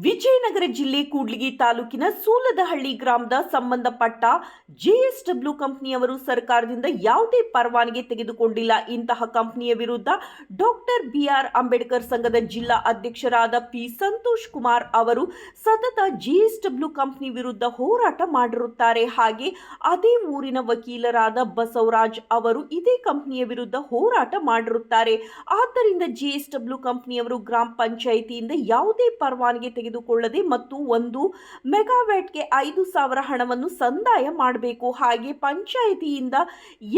V Vijayanagara ಜಿಲ್ಲೆ ಕೂಡ್ಲಿಗಿ ತಾಲೂಕಿನ ಸೂಲದಹಳ್ಳಿ ಗ್ರಾಮದ ಸಂಬಂಧಪಟ್ಟ ಜೆಎಸ್ಡಬ್ಲ್ಯೂ ಕಂಪನಿಯವರು ಸರ್ಕಾರದಿಂದ ಯಾವುದೇ ಪರವಾನಗಿ ತೆಗೆದುಕೊಂಡಿಲ್ಲ. ಇಂತಹ ಕಂಪನಿಯ ವಿರುದ್ಧ ಡಾಕ್ಟರ್ ಬಿಆರ್ ಅಂಬೇಡ್ಕರ್ ಸಂಘದ ಜಿಲ್ಲಾ ಅಧ್ಯಕ್ಷರಾದ ಪಿ ಸಂತೋಷ್ ಕುಮಾರ್ ಅವರು ಸತತ ಜೆಎಸ್ಡಬ್ಲ್ಯೂ ಕಂಪನಿ ವಿರುದ್ಧ ಹೋರಾಟ ಮಾಡಿರುತ್ತಾರೆ. ಹಾಗೆ ಅದೇ ಊರಿನ ವಕೀಲರಾದ ಬಸವರಾಜ್ ಅವರು ಇದೇ ಕಂಪನಿಯ ವಿರುದ್ಧ ಹೋರಾಟ ಮಾಡಿರುತ್ತಾರೆ. ಆದ್ದರಿಂದ ಜೆಎಸ್ಡಬ್ಲ್ಯೂ ಕಂಪನಿಯವರು ಗ್ರಾಮ ಪಂಚಾಯಿತಿಯಿಂದ ಯಾವುದೇ ಪರವಾನಗಿ ತೆಗೆದುಕೊಳ್ಳದೆ ಮತ್ತು ಒಂದು ಮೆಗಾವ್ಯಾಟ್ಗೆ ಐದು ಸಾವಿರ ಹಣವನ್ನು ಸಂದಾಯ ಮಾಡಬೇಕು. ಹಾಗೆ ಪಂಚಾಯಿತಿಯಿಂದ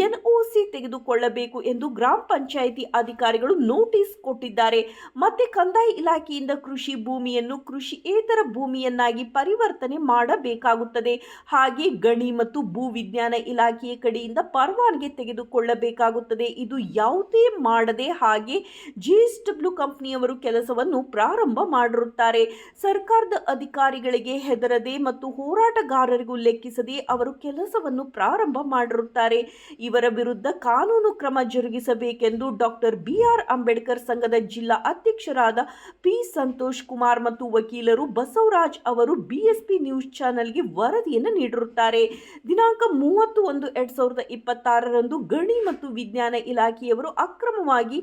ಎನ್ಒಸಿ ತೆಗೆದುಕೊಳ್ಳಬೇಕು ಎಂದು ಗ್ರಾಮ ಪಂಚಾಯಿತಿ ಅಧಿಕಾರಿಗಳು ನೋಟಿಸ್ ಕೊಟ್ಟಿದ್ದಾರೆ. ಮತ್ತೆ ಕಂದಾಯ ಇಲಾಖೆಯಿಂದ ಕೃಷಿ ಭೂಮಿಯನ್ನು ಕೃಷಿಯೇತರ ಭೂಮಿಯನ್ನಾಗಿ ಪರಿವರ್ತನೆ ಮಾಡಬೇಕಾಗುತ್ತದೆ. ಹಾಗೆ ಗಣಿ ಮತ್ತು ಭೂ ವಿಜ್ಞಾನ ಇಲಾಖೆಯ ಕಡೆಯಿಂದ ಪರವಾನಗಿ ತೆಗೆದುಕೊಳ್ಳಬೇಕಾಗುತ್ತದೆ. ಇದು ಯಾವುದೇ ಮಾಡದೆ ಹಾಗೆ ಜಿಎಸ್ಡಬ್ಲ್ಯೂ ಕಂಪನಿಯವರು ಕೆಲಸವನ್ನು ಪ್ರಾರಂಭ ಮಾಡಿರುತ್ತಾರೆ. ಸರ್ಕಾರದ ಅಧಿಕಾರಿಗಳಿಗೆ ಹೆದರದೆ ಮತ್ತು ಹೋರಾಟಗಾರರಿಗೂ ಲೆಕ್ಕಿಸದೆ ಅವರು ಕೆಲಸವನ್ನು ಪ್ರಾರಂಭ ಮಾಡಿರುತ್ತಾರೆ. ಇವರ ವಿರುದ್ಧ ಕಾನೂನು ಕ್ರಮ ಜರುಗಿಸಬೇಕೆಂದು ಡಾಕ್ಟರ್ ಬಿಆರ್ ಅಂಬೇಡ್ಕರ್ ಸಂಘದ ಜಿಲ್ಲಾ ಅಧ್ಯಕ್ಷರಾದ ಪಿ ಸಂತೋಷ್ ಕುಮಾರ್ ಮತ್ತು ವಕೀಲರು ಬಸವರಾಜ್ ಅವರು ಬಿಎಸ್ಪಿ ನ್ಯೂಸ್ ಚಾನೆಲ್ಗೆ ವರದಿಯನ್ನು ನೀಡಿರುತ್ತಾರೆ. ದಿನಾಂಕ ಮೂವತ್ತು ಒಂದು ಎರಡ್ ಸಾವಿರದ ಇಪ್ಪತ್ತಾರರಂದು ಗಣಿ ಮತ್ತು ವಿಜ್ಞಾನ ಇಲಾಖೆಯವರು ಅಕ್ರಮವಾಗಿ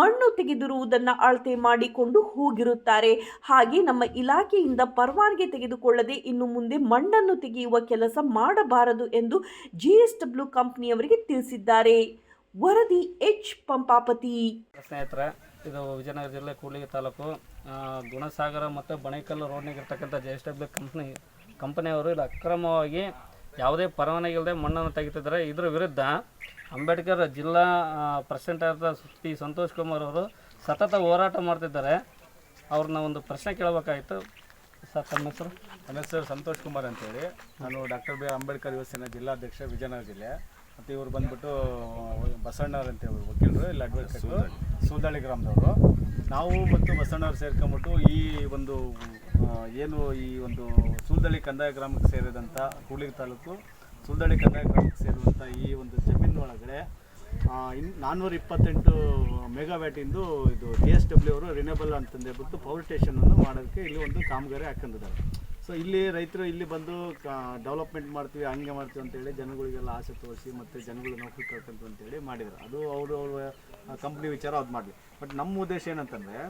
ಮಣ್ಣು ತೆಗೆದಿರುವುದನ್ನು ಅಳತೆ ಮಾಡಿಕೊಂಡು ಹೋಗಿರುತ್ತಾರೆ. ಹಾಗೆ ನಮ್ಮ ಇಲಾಖೆಯಿಂದ ಪರವಾನಗಿ ತೆಗೆದುಕೊಳ್ಳದೆ ಇನ್ನು ಮುಂದೆ ಮಣ್ಣನ್ನು ತೆಗೆಯುವ ಕೆಲಸ ಮಾಡಬಾರದು ಎಂದು ಜಿಎಸ್ಡಬ್ಲ್ಯೂ ಕಂಪನಿಯವರಿಗೆ ತಿಳಿಸಿದ್ದಾರೆ. ವರದಿ ಎಚ್. ಪಂಪಾಪತಿ. ಸ್ನೇಹಿತರೆ, ಇದು ವಿಜಯನಗರ ಜಿಲ್ಲೆ ಕೂಡ್ಲಿಗಿ ತಾಲೂಕು ಗುಣಸಾಗರ ಮತ್ತು ಬಣೇಕಲ್ಲು ರೋಡ್ನಾಗಿರ್ತಕ್ಕಂಥ ಜೆ ಎಸ್ ಡಬ್ಲ್ಯೂ ಕಂಪ್ನಿ, ಕಂಪನಿಯವರು ಇಲ್ಲಿ ಅಕ್ರಮವಾಗಿ ಯಾವುದೇ ಪರವಾನಗಿ ಇಲ್ಲದೆ ಮಣ್ಣನ್ನು ತೆಗಿತಿದ್ದಾರೆ ಇದರ ವಿರುದ್ಧ ಅಂಬೇಡ್ಕರ್ ಜಿಲ್ಲಾ ಪ್ರೆಸಿಡೆಂಟ್ ಆದ ಪಿ ಸಂತೋಷ್ ಕುಮಾರ್ ಅವರು ಸತತ ಹೋರಾಟ ಮಾಡ್ತಿದ್ದಾರೆ. ಅವ್ರನ್ನ ಒಂದು ಪ್ರಶ್ನೆ ಕೇಳಬೇಕಾಗಿತ್ತು. ಸರ್ ತಮ್ಮ ಹೆಸರು? ನನ್ನ ಹೆಸರು ಸಂತೋಷ್ ಕುಮಾರ್ ಅಂತೇಳಿ. ನಾನು ಡಾಕ್ಟರ್ ಬಿ ಅಂಬೇಡ್ಕರ್ ಯುವಸೇನೆ ಜಿಲ್ಲಾಧ್ಯಕ್ಷ ವಿಜಯನಗರ ಜಿಲ್ಲೆ. ಮತ್ತು ಇವರು ಬಂದ್ಬಿಟ್ಟು ಬಸವಣ್ಣವ್ರು ಅಂತ ಇವರು ವಕೀಲರು ಇಲ್ಲಿ ಅಡ್ವೊಕೇಟು ಸೂದಳ್ಳಿ ಗ್ರಾಮದವರು. ನಾವು ಮತ್ತು ಬಸವಣ್ಣವ್ರು ಸೇರ್ಕೊಂಬಿಟ್ಟು ಈ ಒಂದು ಏನು ಈ ಒಂದು ಸೂದಳ್ಳಿ ಕಂದಾಯ ಗ್ರಾಮಕ್ಕೆ ಸೇರಿದಂಥ ಕೂಡ್ಲಿಗಿ ತಾಲೂಕು ಸೂದಳ್ಳಿ ಕಂದಾಯ ಗ್ರಾಮಕ್ಕೆ ಸೇರಿದಂಥ ಈ ಒಂದು ಜಮೀನು ಒಳಗಡೆ ಆ, ಇನ್ ನಾನ್ನೂರ ಇಪ್ಪತ್ತೆಂಟು ಮೆಗಾವ್ಯಾಟಿಂದು ಇದು ಜಿ ಎಸ್ ಡಬ್ಲ್ಯೂ ಅವರು ರಿನೇಬಲ್ ಅಂತಂದೇಳ್ಬಿಟ್ಟು ಪವರ್ ಸ್ಟೇಷನನ್ನು ಮಾಡೋದಕ್ಕೆ ಇಲ್ಲಿ ಒಂದು ಕಾಮಗಾರಿ ಹಾಕೊಂಡಿದ್ದಾರೆ ಸೊ ಇಲ್ಲಿ ರೈತರು ಇಲ್ಲಿ ಬಂದು ಡೆವಲಪ್ಮೆಂಟ್ ಮಾಡ್ತೀವಿ, ಹಂಗೆ ಮಾಡ್ತೀವಿ ಅಂತೇಳಿ ಜನಗಳಿಗೆಲ್ಲ ಆಸೆ ತೋರಿಸಿ ಮತ್ತು ಜನಗಳು ನೌಕರಿ ಕಳ್ಕೊಂತು ಅಂತೇಳಿ ಮಾಡಿದರು. ಅದು ಅವರು ಅವ್ರ ಕಂಪ್ನಿ ವಿಚಾರ ಅದು ಮಾಡಲಿ. ಬಟ್ ನಮ್ಮ ಉದ್ದೇಶ ಏನಂತಂದರೆ,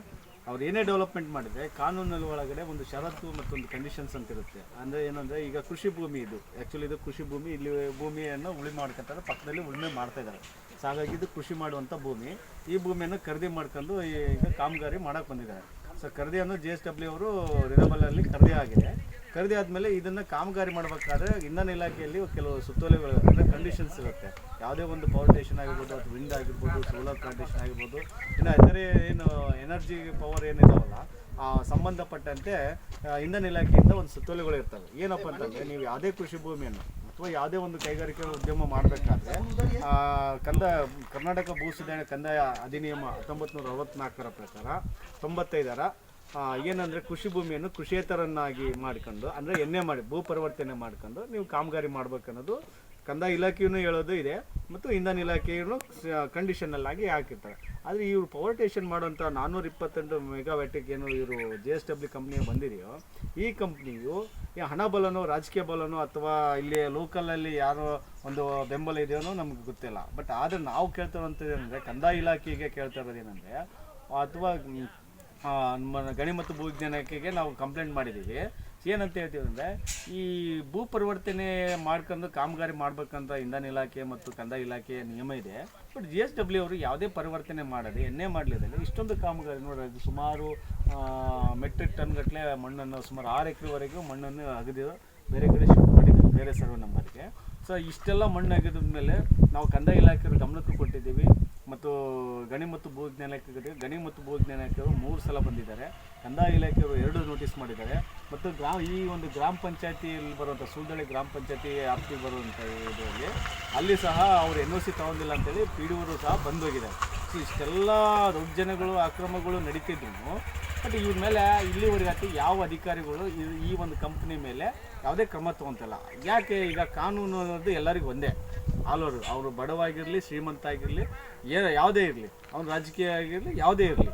ಅವ್ರು ಏನೇ ಡೆವಲಪ್ಮೆಂಟ್ ಮಾಡಿದರೆ ಕಾನೂನಲ್ಲಿ ಒಳಗಡೆ ಒಂದು ಷರತ್ತು ಮತ್ತು ಒಂದು ಕಂಡೀಷನ್ಸ್ ಅಂತ ಇರುತ್ತೆ. ಅಂದರೆ ಏನಂದರೆ ಈಗ ಕೃಷಿ ಭೂಮಿ ಇದು. ಆ್ಯಕ್ಚುಲಿ ಇದು ಕೃಷಿ ಭೂಮಿ, ಇಲ್ಲಿ ಭೂಮಿಯನ್ನು ಉಳುಮೆ ಮಾಡ್ಕೊತಾರೆ, ಪಕ್ಕದಲ್ಲಿ ಉಳುಮೆ ಮಾಡ್ತಾ ಇದ್ದಾರೆ. ಸೊ ಹಾಗಾಗಿ ಕೃಷಿ ಮಾಡುವಂಥ ಭೂಮಿ. ಈ ಭೂಮಿಯನ್ನು ಖರೀದಿ ಮಾಡ್ಕೊಂಡು ಈಗ ಕಾಮಗಾರಿ ಮಾಡೋಕ್ಕೆ ಬಂದಿದ್ದಾರೆ. ಸೊ ಖರೀದಿಯನ್ನು ಜಿ ಎಸ್ ಡಬ್ಲ್ಯೂ ಅವರು ರಿನಬಲಲ್ಲಿ ಖರೀದಿ ಆಗಿದೆ. ಖರೀದಿ ಆದಮೇಲೆ ಇದನ್ನು ಕಾಮಗಾರಿ ಮಾಡಬೇಕಾದ್ರೆ ಇಂಧನ ಇಲಾಖೆಯಲ್ಲಿ ಕೆಲವು ಸುತ್ತೋಲೆಗಳು, ಅಂದರೆ ಕಂಡೀಷನ್ಸ್ ಇರುತ್ತೆ. ಯಾವುದೇ ಒಂದು ಸ್ಟೇಷನ್ ಆಗಿರ್ಬೋದು ಅಥವಾ ವಿಂಡ್ ಆಗಿರ್ಬೋದು ಸೋಲಾರ್ ಪ್ಲಾಂಟೇಷನ್ ಆಗಿರ್ಬೋದು, ಇನ್ನು ಇತರೆ ಏನು ಎನರ್ಜಿ ಪವರ್ ಏನಿದಾವಲ್ಲ, ಆ ಸಂಬಂಧಪಟ್ಟಂತೆ ಇಂಧನ ಇಲಾಖೆಯಿಂದ ಒಂದು ಸುತ್ತೋಲೆಗಳು ಇರ್ತವೆ. ಏನಪ್ಪ ಅಂತಂದರೆ ನೀವು ಯಾವುದೇ ಕೃಷಿ ಭೂಮಿಯನ್ನು ಅಥವಾ ಯಾವುದೇ ಒಂದು ಕೈಗಾರಿಕೆ ಉದ್ಯಮ ಮಾಡಬೇಕಾದ್ರೆ ಕಂದ, ಕರ್ನಾಟಕ ಭೂ ಸುಧಾರಣೆ ಕಂದಾಯ ಅಧಿನಿಯಮ ಹತ್ತೊಂಬತ್ತು ನೂರ ಅರವತ್ನಾಲ್ಕರ ಪ್ರಕಾರ ತೊಂಬತ್ತೈದರ ಏನಂದರೆ ಕೃಷಿ ಭೂಮಿಯನ್ನು ಕೃಷಿಯೇತರನ್ನಾಗಿ ಮಾಡ್ಕೊಂಡು, ಅಂದರೆ ಎಣ್ಣೆ ಮಾಡಿ, ಭೂ ಪರಿವರ್ತನೆ ಮಾಡ್ಕೊಂಡು ನೀವು ಕಾಮಗಾರಿ ಮಾಡ್ಬೇಕನ್ನೋದು ಕಂದಾಯ ಇಲಾಖೆಯೂ ಹೇಳೋದು ಇದೆ ಮತ್ತು ಇಂಧನ ಇಲಾಖೆಯೂ ಕಂಡೀಷನಲ್ಲಾಗಿ ಹಾಕಿರ್ತಾರೆ. ಆದರೆ ಇವರು ಪವರ್ ಟೇಷನ್ ಮಾಡುವಂಥ ನಾನ್ನೂರ ಇಪ್ಪತ್ತೆಂಟು ಮೆಗಾವ್ಯಾಟಿಗೆ ಏನು ಇವರು ಜೆ ಎಸ್ ಡಬ್ಲ್ಯೂ ಕಂಪ್ನಿ ಬಂದಿದೆಯೋ, ಈ ಕಂಪ್ನಿಯು ಈ ಹಣ ಬಲನೋ, ರಾಜಕೀಯ ಬಲನೋ ಅಥವಾ ಇಲ್ಲಿ ಲೋಕಲಲ್ಲಿ ಯಾರೋ ಒಂದು ಬೆಂಬಲ ಇದೆಯೋ ನಮ್ಗೆ ಗೊತ್ತಿಲ್ಲ. ಬಟ್ ಆದರೆ ನಾವು ಕೇಳ್ತಾ ಇರೋಂಥದ್ದು ಏನಂದರೆ, ಕಂದಾಯ ಇಲಾಖೆಗೆ ಕೇಳ್ತಾ ಇರೋದು ಏನಂದರೆ, ಅಥವಾ ಗಣಿ ಮತ್ತು ಭೂವಿಜ್ಞಾನಕ್ಕೆ ನಾವು ಕಂಪ್ಲೇಂಟ್ ಮಾಡಿದ್ದೀವಿ. ಏನಂತ ಹೇಳ್ತೀವಿ ಅಂದರೆ, ಈ ಭೂ ಪರಿವರ್ತನೆ ಮಾಡ್ಕೊಂಡು ಕಾಮಗಾರಿ ಮಾಡ್ಬೇಕಂತ ಇಂಧನ ಇಲಾಖೆ ಮತ್ತು ಕಂದಾಯ ಇಲಾಖೆಯ ನಿಯಮ ಇದೆ. ಬಟ್ ಜಿ ಎಸ್ ಡಬ್ಲ್ಯೂ ಅವರು ಯಾವುದೇ ಪರಿವರ್ತನೆ ಮಾಡದೆ, ಎಣ್ಣೆ ಮಾಡಲಿಲ್ಲ ಇಷ್ಟೊಂದು ಕಾಮಗಾರಿ ನೋಡೋದು ಸುಮಾರು ಮೆಟ್ರಿಕ್ ಟನ್ ಗಟ್ಟಲೆ ಮಣ್ಣನ್ನು ಸುಮಾರು ಆರು ಎಕರೆವರೆಗೂ ಮಣ್ಣನ್ನು ಅಗದಿ ಬೇರೆ ಕಡೆ ಶಿಫ್ಟ್ ಮಾಡಿದ್ದೀವಿ ಬೇರೆ ಸರ್ವೆ ನಂಬರ್ಗೆ ಸೊ ಇಷ್ಟೆಲ್ಲ ಮಣ್ಣು ಮೇಲೆ ನಾವು ಕಂದಾಯ ಇಲಾಖೆಯವರು ಗಮನಕ್ಕೆ ಕೊಟ್ಟಿದ್ದೀವಿ. ಮತ್ತು ಗಣಿ ಮತ್ತು ಭೂ ವಿಜ್ಞಾನ ಇಲಾಖೆಗೆ ಗಣಿ ಮತ್ತು ಭೂ ವಿಜ್ಞಾನ ಇಲಾಖೆಯವರು ಮೂರು ಸಲ ಬಂದಿದ್ದಾರೆ. ಕಂದಾಯ ಇಲಾಖೆಯವರು ಎರಡು ನೋಟಿಸ್ ಮಾಡಿದ್ದಾರೆ. ಮತ್ತು ಗ್ರಾಮ ಈ ಒಂದು ಗ್ರಾಮ ಪಂಚಾಯತಿಯಲ್ಲಿ ಬರುವಂಥ ಸುಳ್ದಳ್ಳಿ ಗ್ರಾಮ ಪಂಚಾಯತಿ ಆಪ್ತಿ ಬರುವಂಥ ಇದರಲ್ಲಿ ಅಲ್ಲಿ ಸಹ ಅವರು ಎನ್ ಒ ಸಿ ತಗೊಂಡಿಲ್ಲ ಅಂತೇಳಿ ಪಿ ಡಿ ಅವರು ಸಹ ಬಂದೋಗಿದ್ದಾರೆ. ಸೊ ಇಷ್ಟೆಲ್ಲ ಜನಗಳು ಅಕ್ರಮಗಳು ನಡೀತಿದ್ರು ಬಟ್ ಇವ್ರ ಮೇಲೆ, ಇಲ್ಲಿವರೆಗೆ ಆತಿ ಯಾವ ಅಧಿಕಾರಿಗಳು ಈ ಒಂದು ಕಂಪ್ನಿ ಮೇಲೆ ಯಾವುದೇ ಕ್ರಮ ತಗೊಂತಿಲ್ಲ. ಯಾಕೆ ಈಗ ಕಾನೂನು ಅನ್ನೋದು ಎಲ್ಲರಿಗೂ ಒಂದೇ? ಆಲ್ ಅವರು ಬಡವಾಗಿರಲಿ ಶ್ರೀಮಂತ ಆಗಿರಲಿ ಏನ ಯಾವುದೇ ಇರಲಿ, ಅವ್ನು ರಾಜಕೀಯ ಆಗಿರಲಿ ಯಾವುದೇ ಇರಲಿ.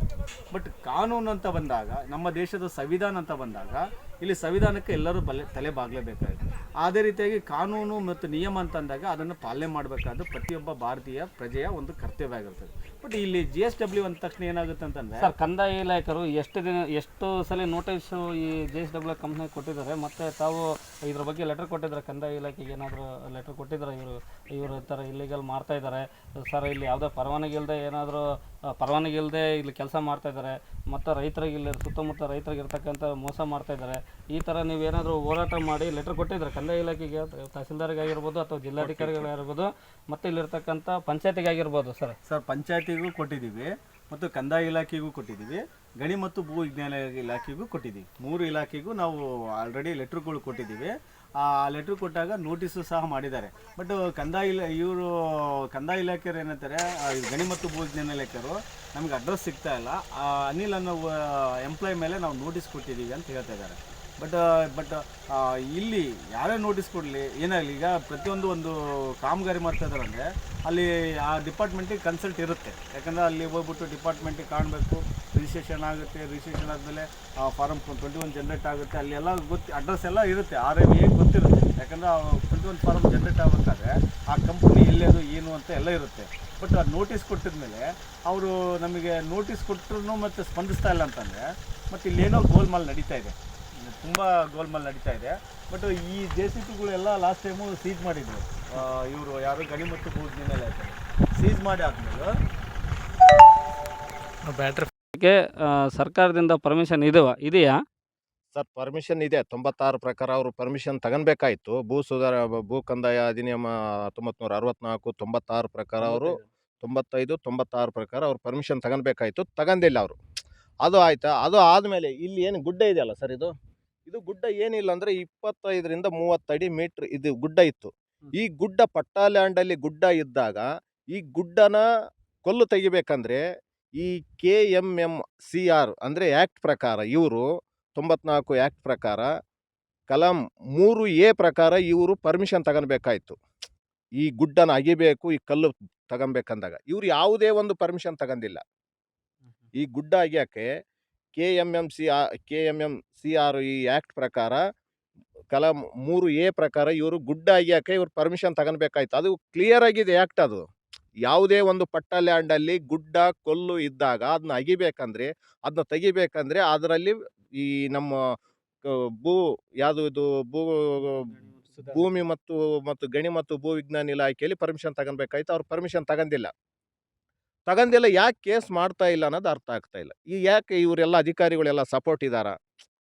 ಬಟ್ ಕಾನೂನು ಅಂತ ಬಂದಾಗ, ನಮ್ಮ ದೇಶದ ಸಂವಿಧಾನ ಅಂತ ಬಂದಾಗ, ಇಲ್ಲಿ ಸಂವಿಧಾನಕ್ಕೆ ಎಲ್ಲರೂ ಬಲೆ, ತಲೆ ಬಾಗಲೇಬೇಕಾಗಿದೆ ಅದೇ ರೀತಿಯಾಗಿ ಕಾನೂನು ಮತ್ತು ನಿಯಮ ಅಂತಂದಾಗ ಅದನ್ನು ಪಾಲನೆ ಮಾಡಬೇಕಾದ ಪ್ರತಿಯೊಬ್ಬ ಭಾರತೀಯ ಪ್ರಜೆಯ ಒಂದು ಕರ್ತವ್ಯ ಆಗಿರ್ತದೆ. ಬಟ್ ಇಲ್ಲಿ ಜಿ ಎಸ್ ಡಬ್ಲ್ಯೂ ಅಂದ ತಕ್ಷಣ ಏನಾಗುತ್ತೆ ಅಂತಂದ್ರೆ ಸರ್ ಕಂದಾಯ ಇಲಾಖೆರು ಎಷ್ಟು ದಿನ ಎಷ್ಟು ಸಲ ನೋಟಿಸ್ ಈ ಜಿ ಎಸ್ ಡಬ್ಲ್ಯೂ ಕಂಪ್ನಿಗೆ ಕೊಟ್ಟಿದ್ದಾರೆ. ಮತ್ತೆ ತಾವು ಇದ್ರ ಬಗ್ಗೆ ಲೆಟರ್ ಕೊಟ್ಟಿದ್ದಾರೆ ಕಂದಾಯ ಇಲಾಖೆಗೆ ಏನಾದರೂ ಲೆಟರ್ ಕೊಟ್ಟಿದ್ದಾರೆ ಇವರು ಇವರು ಈ ಥರ ಇಲ್ಲಿಗಲ್ ಮಾಡ್ತಾ ಇದ್ದಾರೆ ಸರ್ ಇಲ್ಲಿ ಯಾವುದೇ ಪರವಾನಗಿ ಇಲ್ಲದೆ ಏನಾದರೂ ಪರವಾನಗಿ ಇಲ್ಲದೆ ಇಲ್ಲಿ ಕೆಲಸ ಮಾಡ್ತಾ ಇದ್ದಾರೆ ಮತ್ತು ರೈತರಿಗೆ ಇಲ್ಲಿ ಸುತ್ತಮುತ್ತ ರೈತರಿಗೆ ಇರ್ತಕ್ಕಂಥ ಮೋಸ ಮಾಡ್ತಾ ಇದ್ದಾರೆ ಈ ಥರ ನೀವೇನಾದರೂ ಹೋರಾಟ ಮಾಡಿ ಲೆಟರ್ ಕೊಟ್ಟಿದ್ದಾರೆ ಕಂದಾಯ ಇಲಾಖೆಗೆ ತಹಸೀಲ್ದಾರ್ಗೆ ಆಗಿರ್ಬೋದು ಅಥವಾ ಜಿಲ್ಲಾಧಿಕಾರಿಗಳಾಗಿರ್ಬೋದು ಮತ್ತು ಇಲ್ಲಿರ್ತಕ್ಕಂಥ ಪಂಚಾಯತಿಗೆ ಆಗಿರ್ಬೋದು ಸರ್? ಸರ್ ಪಂಚಾಯತಿಗೂ ಕೊಟ್ಟಿದ್ದೀವಿ ಮತ್ತು ಕಂದಾಯ ಇಲಾಖೆಗೂ ಕೊಟ್ಟಿದ್ದೀವಿ, ಗಣಿ ಮತ್ತು ಭೂ ವಿಜ್ಞಾನ ಇಲಾಖೆಗೂ ಕೊಟ್ಟಿದ್ದೀವಿ. ಮೂರು ಇಲಾಖೆಗೂ ನಾವು ಆಲ್ರೆಡಿ ಲೆಟ್ರ್ಗಳು ಕೊಟ್ಟಿದ್ದೀವಿ. ಆ ಲೆಟ್ರ್ ಕೊಟ್ಟಾಗ ನೋಟಿಸು ಸಹ ಮಾಡಿದ್ದಾರೆ. ಬಟ್ ಕಂದಾಯ ಇಲಾ, ಇವರು, ಕಂದಾಯ ಇಲಾಖೆಯವರು ಏನಂತಾರೆ ಗಣಿ ಮತ್ತು ಭೂ ವಿಜ್ಞಾನ ಇಲಾಖೆಯವರು, ನಮಗೆ ಅಡ್ರೆಸ್ ಸಿಗ್ತಾ ಇಲ್ಲ. ಅನಿಲ್ ಅನ್ನೋ ಎಂಪ್ಲಾಯ್ ಮೇಲೆ ನಾವು ನೋಟಿಸ್ ಕೊಟ್ಟಿದ್ದೀವಿ ಅಂತ ಹೇಳ್ತಾ ಇದ್ದಾರೆ. ಬಟ್ ಬಟ್ ಇಲ್ಲಿ ಯಾರೇ ನೋಟಿಸ್ ಕೊಡಲಿ, ಏನಾಗಲಿ, ಈಗ ಪ್ರತಿಯೊಂದು ಒಂದು ಕಾಮಗಾರಿ ಮಾಡ್ತಾ ಇದ್ದಾರೆ ಅಂದರೆ ಅಲ್ಲಿ ಆ ಡಿಪಾರ್ಟ್ಮೆಂಟಿಗೆ ಕನ್ಸಲ್ಟ್ ಇರುತ್ತೆ. ಯಾಕಂದರೆ ಅಲ್ಲಿ ಹೋಗ್ಬಿಟ್ಟು ಡಿಪಾರ್ಟ್ಮೆಂಟಿಗೆ ಕಾಣಬೇಕು ರಿಜಿಸ್ಟ್ರೇಷನ್ ಆಗುತ್ತೆ ರಿಜಿಸ್ಟ್ರೇಷನ್ ಆದಮೇಲೆ ಫಾರಮ್ ಟ್ವೆಂಟಿ ಒನ್ ಜನ್ರೇಟ್ ಆಗುತ್ತೆ. ಅಲ್ಲಿ ಎಲ್ಲ ಗೊತ್ತು ಅಡ್ರೆಸ್ ಎಲ್ಲ ಇರುತ್ತೆ ಆರ್ ಎ ಗೊತ್ತಿರುತ್ತೆ. ಯಾಕಂದರೆ ಟ್ವೆಂಟಿ ಒನ್ ಫಾರಮ್ ಜನ್ರೇಟ್ ಆಗಬೇಕಾದ್ರೆ ಆ ಕಂಪ್ನಿ ಎಲ್ಲೇದು, ಏನು ಅಂತ ಎಲ್ಲ ಇರುತ್ತೆ. ಬಟ್ ಅದು ನೋಟಿಸ್ ಕೊಟ್ಟಿದ್ಮೇಲೆ ಅವರು ನಮಗೆ ನೋಟಿಸ್ ಕೊಟ್ಟರು ಮತ್ತು ಸ್ಪಂದಿಸ್ತಾ ಇಲ್ಲ ಅಂತಂದರೆ ಮತ್ತು ಇಲ್ಲೇನೋ ಗೋಲ್ಮಾಲ್ ನಡೀತಾ ಇದೆ. ತುಂಬ ಗೋಲ್ಮಾಲ್ ನಡೀತಾ ಇದೆ. ಬಟ್ ಈ ಜೆ ಸಿ ಪಿಗಳೆಲ್ಲ ಲಾಸ್ಟ್ ಟೈಮು ಸೀಜ್ ಮಾಡಿದ್ರು. ಇವರು ಯಾರು ಗಣಿ ಮತ್ತು ಭೂಜ್ಞಾನ ಸೀಜ್ ಮಾಡಿ ಆದ್ಮೇಲೆ ಬ್ಯಾಟ್ರಿಗೆ ಸರ್ಕಾರದಿಂದ ಪರ್ಮಿಷನ್ ಇದಾವ ಇದೆಯಾ? ಸರ್ ಪರ್ಮಿಷನ್ ಇದೆ. ತೊಂಬತ್ತಾರು ಪ್ರಕಾರ ಅವರು ಪರ್ಮಿಷನ್ ತಗೊಬೇಕಾಯ್ತು ಭೂ ಸುಧಾರ ಭೂ ಕಂದಾಯ ಅಧಿನಿಯಮ ಹತ್ತೊಂಬತ್ತು ನೂರ ಅರವತ್ನಾಲ್ಕು ತೊಂಬತ್ತಾರು ಪ್ರಕಾರ ಅವರು ತೊಂಬತ್ತೈದು ತೊಂಬತ್ತಾರು ಪ್ರಕಾರ ಅವ್ರು ಪರ್ಮಿಷನ್ ತಗೊಬೇಕಾಯ್ತು ತಗೊಂಡಿಲ್ಲ ಅವರು. ಅದು ಆಯ್ತಾ? ಅದು ಆದಮೇಲೆ ಇಲ್ಲಿ ಏನು ಗುಡ್ಡ ಇದೆಯಲ್ಲ ಸರ್ ಇದು? ಇದು ಗುಡ್ಡ ಏನಿಲ್ಲ ಅಂದ್ರೆ ಇಪ್ಪತ್ತೈದರಿಂದ ಮೂವತ್ತಡಿ ಮೀಟರ್ ಇದು ಗುಡ್ಡ ಇತ್ತು. ಈ ಗುಡ್ಡ ಪಟ್ಟಾ ಲ್ಯಾಂಡಲ್ಲಿ ಗುಡ್ಡ ಇದ್ದಾಗ ಈ ಗುಡ್ಡನ ಕೊಲ್ಲು ತೆಗಿಬೇಕಂದ್ರೆ ಈ K M M C R ಅಂದರೆ ಆ್ಯಕ್ಟ್ ಪ್ರಕಾರ ಇವರು ತೊಂಬತ್ನಾಲ್ಕು ಆ್ಯಕ್ಟ್ ಪ್ರಕಾರ ಕಲಂ ಮೂರು ಎ ಪ್ರಕಾರ ಇವರು ಪರ್ಮಿಷನ್ ತಗೋಬೇಕಾಯ್ತು ಈ ಗುಡ್ಡನ ಅಗಿಬೇಕು ಈ ಕಲ್ಲು ತಗೊಬೇಕಂದಾಗ ಇವ್ರು ಯಾವುದೇ ಒಂದು ಪರ್ಮಿಷನ್ ತಗೊಂಡಿಲ್ಲ ಈ ಗುಡ್ಡ ಅಗಿಯೋಕ್ಕೆ ಕೆ ಎಂ ಎಂ ಸಿ ಆ K M M C R ಈ ಆ್ಯಕ್ಟ್ ಪ್ರಕಾರ ಕಲಂ ಮೂರು ಎ ಪ್ರಕಾರ ಇವರು ಗುಡ್ಡ ಆಗ್ಯಾಕೆ ಇವ್ರು ಪರ್ಮಿಷನ್ ತಗೊಳ್ಬೇಕಾಯ್ತು ಅದು ಕ್ಲಿಯರ್ ಆಗಿದೆ ಆ್ಯಕ್ಟ್ ಅದು. ಯಾವುದೇ ಒಂದು ಪಟ್ಟ ಲ್ಯಾಂಡಲ್ಲಿ ಗುಡ್ಡ ಕೊಲ್ಲು ಇದ್ದಾಗ ಅದನ್ನ ಅಗಿಬೇಕಂದ್ರೆ ಅದನ್ನ ತೆಗಿಬೇಕಂದ್ರೆ ಅದರಲ್ಲಿ ಈ ನಮ್ಮ ಭೂ ಯಾವುದು ಇದು ಭೂ ಭೂಮಿ ಮತ್ತು ಮತ್ತು ಗಣಿ ಮತ್ತು ಭೂ ವಿಜ್ಞಾನ ಇಲಾಖೆಯಲ್ಲಿ ಪರ್ಮಿಷನ್ ತಗೊಳ್ಬೇಕಾಯ್ತು ಅವ್ರು ಪರ್ಮಿಷನ್ ತಗೊಂಡಿಲ್ಲ ತಗೊಂಡಿಲ್ಲ ಯಾಕೆ ಕೇಸ್ ಮಾಡ್ತಾ ಇಲ್ಲ ಅನ್ನೋದು ಅರ್ಥ ಆಗ್ತಾ ಇಲ್ಲ. ಈ ಯಾಕೆ ಇವರೆಲ್ಲ ಅಧಿಕಾರಿಗಳೆಲ್ಲ ಸಪೋರ್ಟ್ ಇದ್ದಾರಾ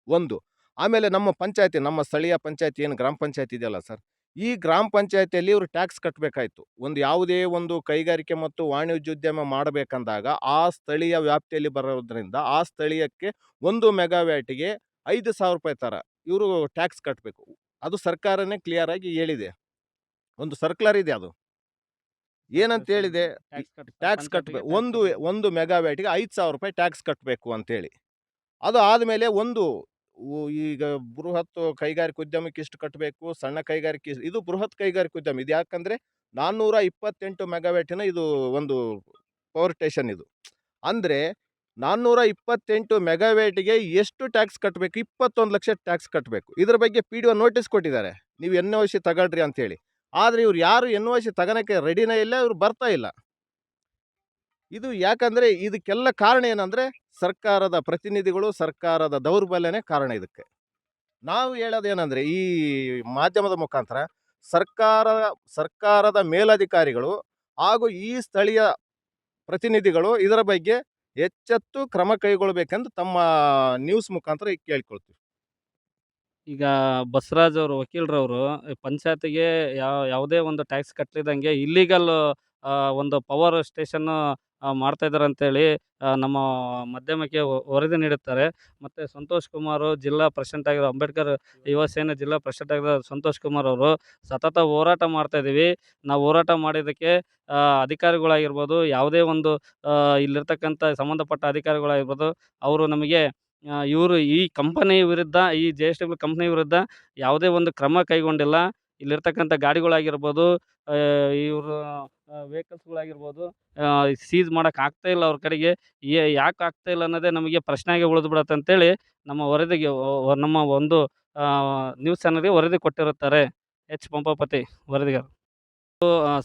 ಒಂದು, ಆಮೇಲೆ ನಮ್ಮ ಪಂಚಾಯತಿ, ನಮ್ಮ ಸ್ಥಳೀಯ ಪಂಚಾಯತಿ ಏನು ಗ್ರಾಮ ಪಂಚಾಯತಿ ಇದೆಯಲ್ಲ ಸರ್, ಈ ಗ್ರಾಮ ಪಂಚಾಯತಿಯಲ್ಲಿ ಇವರು ಟ್ಯಾಕ್ಸ್ ಕಟ್ಟಬೇಕಾಯ್ತು ಒಂದು ಯಾವುದೇ ಒಂದು ಕೈಗಾರಿಕೆ ಮತ್ತು ವಾಣಿಜ್ಯೋದ್ಯಮ ಮಾಡಬೇಕಂದಾಗ ಆ ಸ್ಥಳೀಯ ವ್ಯಾಪ್ತಿಯಲ್ಲಿ ಬರೋದ್ರಿಂದ ಆ ಸ್ಥಳೀಯಕ್ಕೆ ಒಂದು ಮೆಗಾವ್ಯಾಟಿಗೆ ಐದು ಸಾವಿರ ರೂಪಾಯಿ ಥರ ಇವರು ಟ್ಯಾಕ್ಸ್ ಕಟ್ಟಬೇಕು ಅದು ಸರ್ಕಾರನೇ ಕ್ಲಿಯರ್ ಆಗಿ ಹೇಳಿದೆ. ಒಂದು ಸರ್ಕ್ಯುಲರ್ ಇದೆ ಅದು. ಏನಂತ ಹೇಳಿದೆ ಟ್ಯಾಕ್ಸ್ ಕಟ್ಟಬೇಕು ಒಂದು ಒಂದು ಮೆಗಾವ್ಯಾಟ್ಗೆ ಐದು ಸಾವಿರ ರೂಪಾಯಿ ಟ್ಯಾಕ್ಸ್ ಕಟ್ಟಬೇಕು ಅಂತೇಳಿ. ಅದು ಆದಮೇಲೆ ಒಂದು ಈಗ ಬೃಹತ್ ಕೈಗಾರಿಕೆ ಉದ್ಯಮಕ್ಕೆ ಇಷ್ಟು ಕಟ್ಟಬೇಕು ಸಣ್ಣ ಕೈಗಾರಿಕೆ ಇದು ಬೃಹತ್ ಕೈಗಾರಿಕಾ ಉದ್ಯಮ. ಇದು ಯಾಕಂದರೆ ನಾನ್ನೂರ ಇಪ್ಪತ್ತೆಂಟು ಮೆಗಾವ್ಯಾಟಿನ ಇದು ಒಂದು ಪವರ್ ಸ್ಟೇಷನ್ ಇದು. ಅಂದರೆ ನಾನ್ನೂರ ಇಪ್ಪತ್ತೆಂಟು ಮೆಗಾವ್ಯಾಟಿಗೆ ಎಷ್ಟು ಟ್ಯಾಕ್ಸ್ ಕಟ್ಟಬೇಕು ಇಪ್ಪತ್ತೊಂದು ಲಕ್ಷ ಟ್ಯಾಕ್ಸ್ ಕಟ್ಟಬೇಕು ಇದ್ರ ಬಗ್ಗೆ ಪಿ ಡಿ ಒ ನೋಟಿಸ್ ಕೊಟ್ಟಿದ್ದಾರೆ. ನೀವು ಎನ್ ಒ ಸಿ ತಗೊಳ್ರಿ ಅಂತೇಳಿ. ಆದರೆ ಇವ್ರು ಯಾರು ಎನ್ ಒ ರೆಡಿನೇ ಇಲ್ಲ, ಇವ್ರು ಬರ್ತಾ ಇಲ್ಲ. ಇದು ಯಾಕಂದರೆ ಇದಕ್ಕೆಲ್ಲ ಕಾರಣ ಏನಂದರೆ ಸರ್ಕಾರದ ಪ್ರತಿನಿಧಿಗಳು ಸರ್ಕಾರದ ದೌರ್ಬಲ್ಯನೇ ಕಾರಣ ಇದಕ್ಕೆ. ನಾವು ಹೇಳೋದೇನೆಂದರೆ ಈ ಮಾಧ್ಯಮದ ಮುಖಾಂತರ ಸರ್ಕಾರ, ಸರ್ಕಾರದ ಮೇಲಧಿಕಾರಿಗಳು ಹಾಗೂ ಈ ಸ್ಥಳೀಯ ಪ್ರತಿನಿಧಿಗಳು ಇದರ ಬಗ್ಗೆ ಎಚ್ಚೆತ್ತು ಕ್ರಮ ಕೈಗೊಳ್ಳಬೇಕೆಂದು ತಮ್ಮ ನ್ಯೂಸ್ ಮುಖಾಂತರ ಕೇಳ್ಕೊಳ್ತೀವಿ. ಈಗ ಬಸವರಾಜ್ ಅವರು ವಕೀಲರವರು ಪಂಚಾಯತಿಗೆ ಯಾವ ಯಾವುದೇ ಒಂದು ಟ್ಯಾಕ್ಸ್ ಕಟ್ಟಲಿದಂಗೆ ಇಲ್ಲಿಗಲ್ ಒಂದು ಪವರ್ ಸ್ಟೇಷನ್ ಮಾಡ್ತಾ ಇದ್ದಾರೆ ಅಂತೇಳಿ ನಮ್ಮ ಮಾಧ್ಯಮಕ್ಕೆ ವರದಿ ನೀಡುತ್ತಾರೆ ಮತ್ತು ಸಂತೋಷ್ ಕುಮಾರ್, ಜಿಲ್ಲಾ ಪ್ರೆಸಿಡೆಂಟ್ ಆಗಿರೋ ಅಂಬೇಡ್ಕರ್ ಯುವ ಸೇನೆ ಜಿಲ್ಲಾ ಪ್ರೆಸಿಡೆಂಟ್ ಆಗಿರೋ ಸಂತೋಷ್ ಕುಮಾರ್ ಅವರು ಸತತ ಹೋರಾಟ ಮಾಡ್ತಾ ಇದ್ದೀವಿ ನಾವು ಹೋರಾಟ ಮಾಡಿದ್ದಕ್ಕೆ ಅಧಿಕಾರಿಗಳಾಗಿರ್ಬೋದು, ಯಾವುದೇ ಒಂದು ಇಲ್ಲಿರ್ತಕ್ಕಂಥ ಸಂಬಂಧಪಟ್ಟ ಅಧಿಕಾರಿಗಳಾಗಿರ್ಬೋದು, ಅವರು ನಮಗೆ ಇವರು ಈ ಕಂಪನಿ ವಿರುದ್ಧ, ಈ ಜೆ ಎಸ್ ಡಬ್ಲ್ಯೂ ಕಂಪ್ನಿ ವಿರುದ್ಧ ಯಾವುದೇ ಒಂದು ಕ್ರಮ ಕೈಗೊಂಡಿಲ್ಲ. ಇಲ್ಲಿರ್ತಕ್ಕಂಥ ಗಾಡಿಗಳಾಗಿರ್ಬೋದು ಇವರು ವೆಹಿಕಲ್ಸ್ಗಳಾಗಿರ್ಬೋದು ಸೀಸ್ ಮಾಡೋಕೆ ಆಗ್ತಾ ಇಲ್ಲ ಅವ್ರ ಕಡೆಗೆ. ಯಾಕೆ ಆಗ್ತಾ ಇಲ್ಲ ಅನ್ನೋದೇ ನಮಗೆ ಪ್ರಶ್ನೆಗೆ ಉಳಿದು ಬಿಡತ್ತೆ ಅಂತೇಳಿ ನಮ್ಮ ವರದಿಗೆ ನಮ್ಮ ಒಂದು ನ್ಯೂಸ್ ಚಾನಲ್ಗೆ ವರದಿ ಕೊಟ್ಟಿರುತ್ತಾರೆ. ಎಚ್ ಪಂಪಾಪತಿ ವರದಿಗಾರ.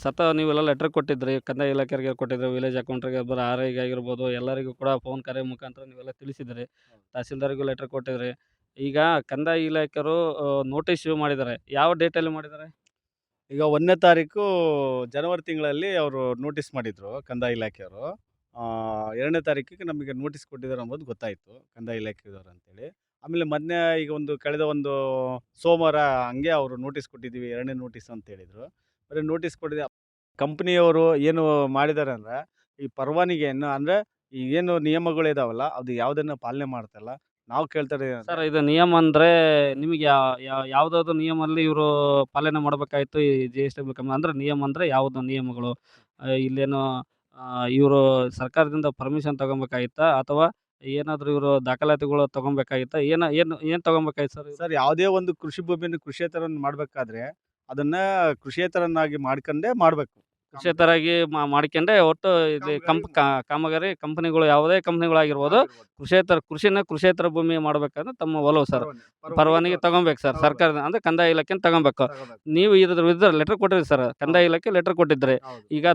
ಸತ ನೀವೆಲ್ಲ ಲೆಟರ್ ಕೊಟ್ಟಿದ್ರಿ ಕಂದಾಯ ಇಲಾಖೆಗೆ ಕೊಟ್ಟಿದ್ರಿ ವಿಲೇಜ್ ಅಕೌಂಟ್ರಿಗೆ ಬರ ಆರ್ ಐಗೆ ಆಗಿರ್ಬೋದು ಎಲ್ಲರಿಗೂ ಕೂಡ ಫೋನ್ ಕರೆ ಮುಖಾಂತರ ನೀವೆಲ್ಲ ತಿಳಿಸಿದ್ರಿ ತಹಸೀಲ್ದಾರ್ಗೂ ಲೆಟರ್ ಕೊಟ್ಟಿದ್ರಿ. ಈಗ ಕಂದಾಯ ಇಲಾಖೆಯವರು ನೋಟಿಸ್ ಇಶ್ಯೂ ಮಾಡಿದ್ದಾರೆ. ಯಾವ ಡೇಟಲ್ಲಿ ಮಾಡಿದ್ದಾರೆ? ಈಗ ಒಂದನೇ ತಾರೀಕು ಜನವರಿ ತಿಂಗಳಲ್ಲಿ ಅವರು ನೋಟಿಸ್ ಮಾಡಿದರು ಕಂದಾಯ ಇಲಾಖೆಯವರು. ಎರಡನೇ ತಾರೀಕಿಗೆ ನಮಗೆ ನೋಟಿಸ್ ಕೊಟ್ಟಿದ್ದಾರೆ ಅನ್ನೋದು ಗೊತ್ತಾಯಿತು ಕಂದಾಯ ಇಲಾಖೆದವರು ಅಂತೇಳಿ. ಆಮೇಲೆ ಮೊನ್ನೆ ಈಗ ಒಂದು ಕಳೆದ ಒಂದು ಸೋಮವಾರ ಹಂಗೆ ಅವರು ನೋಟಿಸ್ ಕೊಟ್ಟಿದ್ದೀವಿ ಎರಡನೇ ನೋಟಿಸ್ ಅಂತ ಹೇಳಿದರು ನೋಟಿಸ್ ಕೊಟ್ಟಿದೆ. ಕಂಪ್ನಿಯವರು ಏನು ಮಾಡಿದ್ದಾರೆ ಅಂದರೆ ಈ ಪರವಾನಿಗೆಯನ್ನು ಅಂದರೆ ಈ ಏನು ನಿಯಮಗಳಿದಾವಲ್ಲ ಅದು ಯಾವುದನ್ನು ಪಾಲನೆ ಮಾಡ್ತಾಯಿಲ್ಲ ನಾವು ಕೇಳ್ತಾರೆ ಸರ್ ಇದು ನಿಯಮ ಅಂದರೆ ನಿಮಗೆ ಯಾವುದಾದ್ರು ನಿಯಮಲ್ಲಿ ಇವರು ಪಾಲನೆ ಮಾಡಬೇಕಾಯಿತು ಈ ಜಿ ಎಸ್ ಟಿ ಕಂಪ್ನಿ ಅಂದರೆ ನಿಯಮ ಅಂದರೆ ಯಾವುದು ನಿಯಮಗಳು? ಇಲ್ಲೇನು ಇವರು ಸರ್ಕಾರದಿಂದ ಪರ್ಮಿಷನ್ ತೊಗೊಬೇಕಾಗಿತ್ತಾ ಅಥವಾ ಏನಾದರೂ ಇವರು ದಾಖಲಾತಿಗಳು ತೊಗೊಬೇಕಾಗಿತ್ತಾ ಏನು ಏನು ಏನು ತೊಗೊಬೇಕಾಯ್ತು ಸರ್ ಸರ್ ಯಾವುದೇ ಒಂದು ಕೃಷಿ ಭೂಮಿಯನ್ನು ಕೃಷಿಯೇತರ ಮಾಡಬೇಕಾದ್ರೆ ಅದನ್ನ ಕೃಷಿಯೇತರನ್ನಾಗಿ ಮಾಡ್ಕೊಂಡೇ ಮಾಡಬೇಕು. ಕೃಷಿಯೇತರಾಗಿ ಮಾ- ಮಾಡ್ಕೊಂಡೆ ಒಟ್ಟು ಇದು ಕಂಪ್ ಕಾ- ಕಾಮಗಾರಿ ಕಂಪನಿಗಳು ಯಾವುದೇ ಕಂಪ್ನಿಗಳಾಗಿರ್ಬೋದು ಕೃಷಿಯೇತರ ಕೃಷಿನ ಕೃಷಿಯೇತರ ಭೂಮಿ ಮಾಡ್ಬೇಕಂದ್ರೆ ತಮ್ಮ ಒಲವು ಸರ್. ಪರವಾನಗಿ ತಗೊಬೇಕು ಸರ್. ಸರ್ಕಾರದ ಅಂದ್ರೆ ಕಂದಾಯ ಇಲಾಖೆನ ತಗೊಬೇಕು. ನೀವು ಇದ್ರ ವಿರುದ್ಧ ಲೆಟರ್ ಕೊಟ್ಟಿರಿ ಸರ್. ಕಂದಾಯ ಇಲಾಖೆ ಲೆಟರ್ ಕೊಟ್ಟಿದ್ರಿ. ಈಗ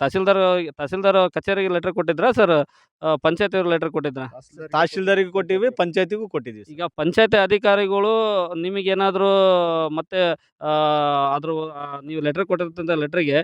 ತಹಸೀಲ್ದಾರ್ ತಹಸೀಲ್ದಾರ್ ಕಚೇರಿಗೆ ಲೆಟರ್ ಕೊಟ್ಟಿದ್ರ ಸರ್? ಪಂಚಾಯತ್ ಅವ್ರಿಗೆ ಲೆಟರ್ ಕೊಟ್ಟಿದ್ರ? ತಹಸೀಲ್ದಾರಿಗೆ ಕೊಟ್ಟಿವಿ ಪಂಚಾಯತಿಗೂ ಕೊಟ್ಟಿದ್ದೀವಿ ಈಗ ಪಂಚಾಯತಿ ಅಧಿಕಾರಿಗಳು ನಿಮಗೇನಾದರೂ ಮತ್ತೆ ಆದ್ರೂ ಅದ್ರ ನೀವು ಲೆಟರ್ ಕೊಟ್ಟಿರ್ತಂಥ ಲೆಟ್ರಿಗೆ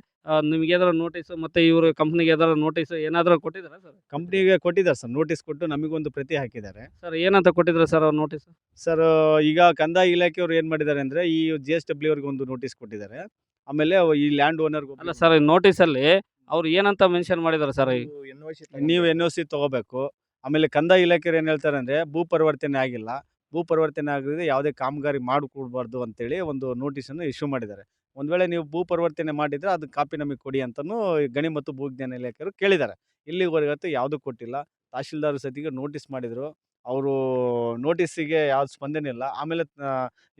ನಿಮ್ಗೆ ಏನಾದ್ರು ನೋಟಿಸ್ ಮತ್ತೆ ಇವರು ಕಂಪ್ನಿಗೆ ಏನಾದ್ರು ನೋಟಿಸ್ ಏನಾದರೂ ಕೊಟ್ಟಿದ್ದಾರಾ ಸರ್ ಕಂಪ್ನಿಗೆ ಕೊಟ್ಟಿದ್ದಾರೆ ಸರ್ ನೋಟಿಸ್ ಕೊಟ್ಟು ನಮಗೊಂದು ಪ್ರತಿ ಹಾಕಿದ್ದಾರೆ. ಸರ್ ಏನಂತ ಕೊಟ್ಟಿದ್ರು ಸರ್ ಅವ್ರು ನೋಟಿಸ್ ಸರ್ ಈಗ ಕಂದಾಯ ಇಲಾಖೆಯವರು ಏನು ಮಾಡಿದ್ದಾರೆ ಅಂದರೆ ಈ ಜಿ ಎಸ್ ಡಬ್ಲ್ಯೂ ಅವ್ರಿಗೆ ಒಂದು ನೋಟಿಸ್ ಕೊಟ್ಟಿದ್ದಾರೆ. ಆಮೇಲೆ ಈ ಲ್ಯಾಂಡ್ ಓನರ್ಗೂ ಅಲ್ಲ ಸರ್ ನೋಟಿಸಲ್ಲಿ ಅವ್ರು ಏನಂತ ಮೆನ್ಷನ್ ಮಾಡಿದ್ದಾರೆ ಸರ್ ನೀವು ಎನ್ ಒ ಸಿ ತಗೋಬೇಕು. ಆಮೇಲೆ ಕಂದಾಯ ಇಲಾಖೆಯವ್ರು ಏನು ಹೇಳ್ತಾರೆ ಅಂದರೆ ಭೂ ಪರಿವರ್ತನೆ ಆಗಿಲ್ಲ. ಭೂ ಪರಿವರ್ತನೆ ಆಗದೆ ಯಾವುದೇ ಕಾಮಗಾರಿ ಮಾಡಿಕೊಡ್ಬಾರ್ದು ಅಂತೇಳಿ ಒಂದು ನೋಟಿಸನ್ನು ಇಶ್ಯೂ ಮಾಡಿದ್ದಾರೆ. ಒಂದು ವೇಳೆ ನೀವು ಭೂ ಪರಿವರ್ತನೆ ಮಾಡಿದರೆ ಅದು ಕಾಪಿ ನಮಗೆ ಕೊಡಿ ಅಂತಲೂ ಗಣಿ ಮತ್ತು ಭೂಜ್ಞಾನ ಇಲಾಖೆಯವರು ಕೇಳಿದ್ದಾರೆ. ಇಲ್ಲಿವರೆಗಂತೂ ಯಾವುದೂ ಕೊಟ್ಟಿಲ್ಲ. ತಹಶೀಲ್ದಾರ್ ಸತಿಗೆ ನೋಟಿಸ್ ಮಾಡಿದರು. ಅವರು ನೋಟಿಸಿಗೆ ಯಾವ್ದು ಸ್ಪಂದನೆ ಇಲ್ಲ. ಆಮೇಲೆ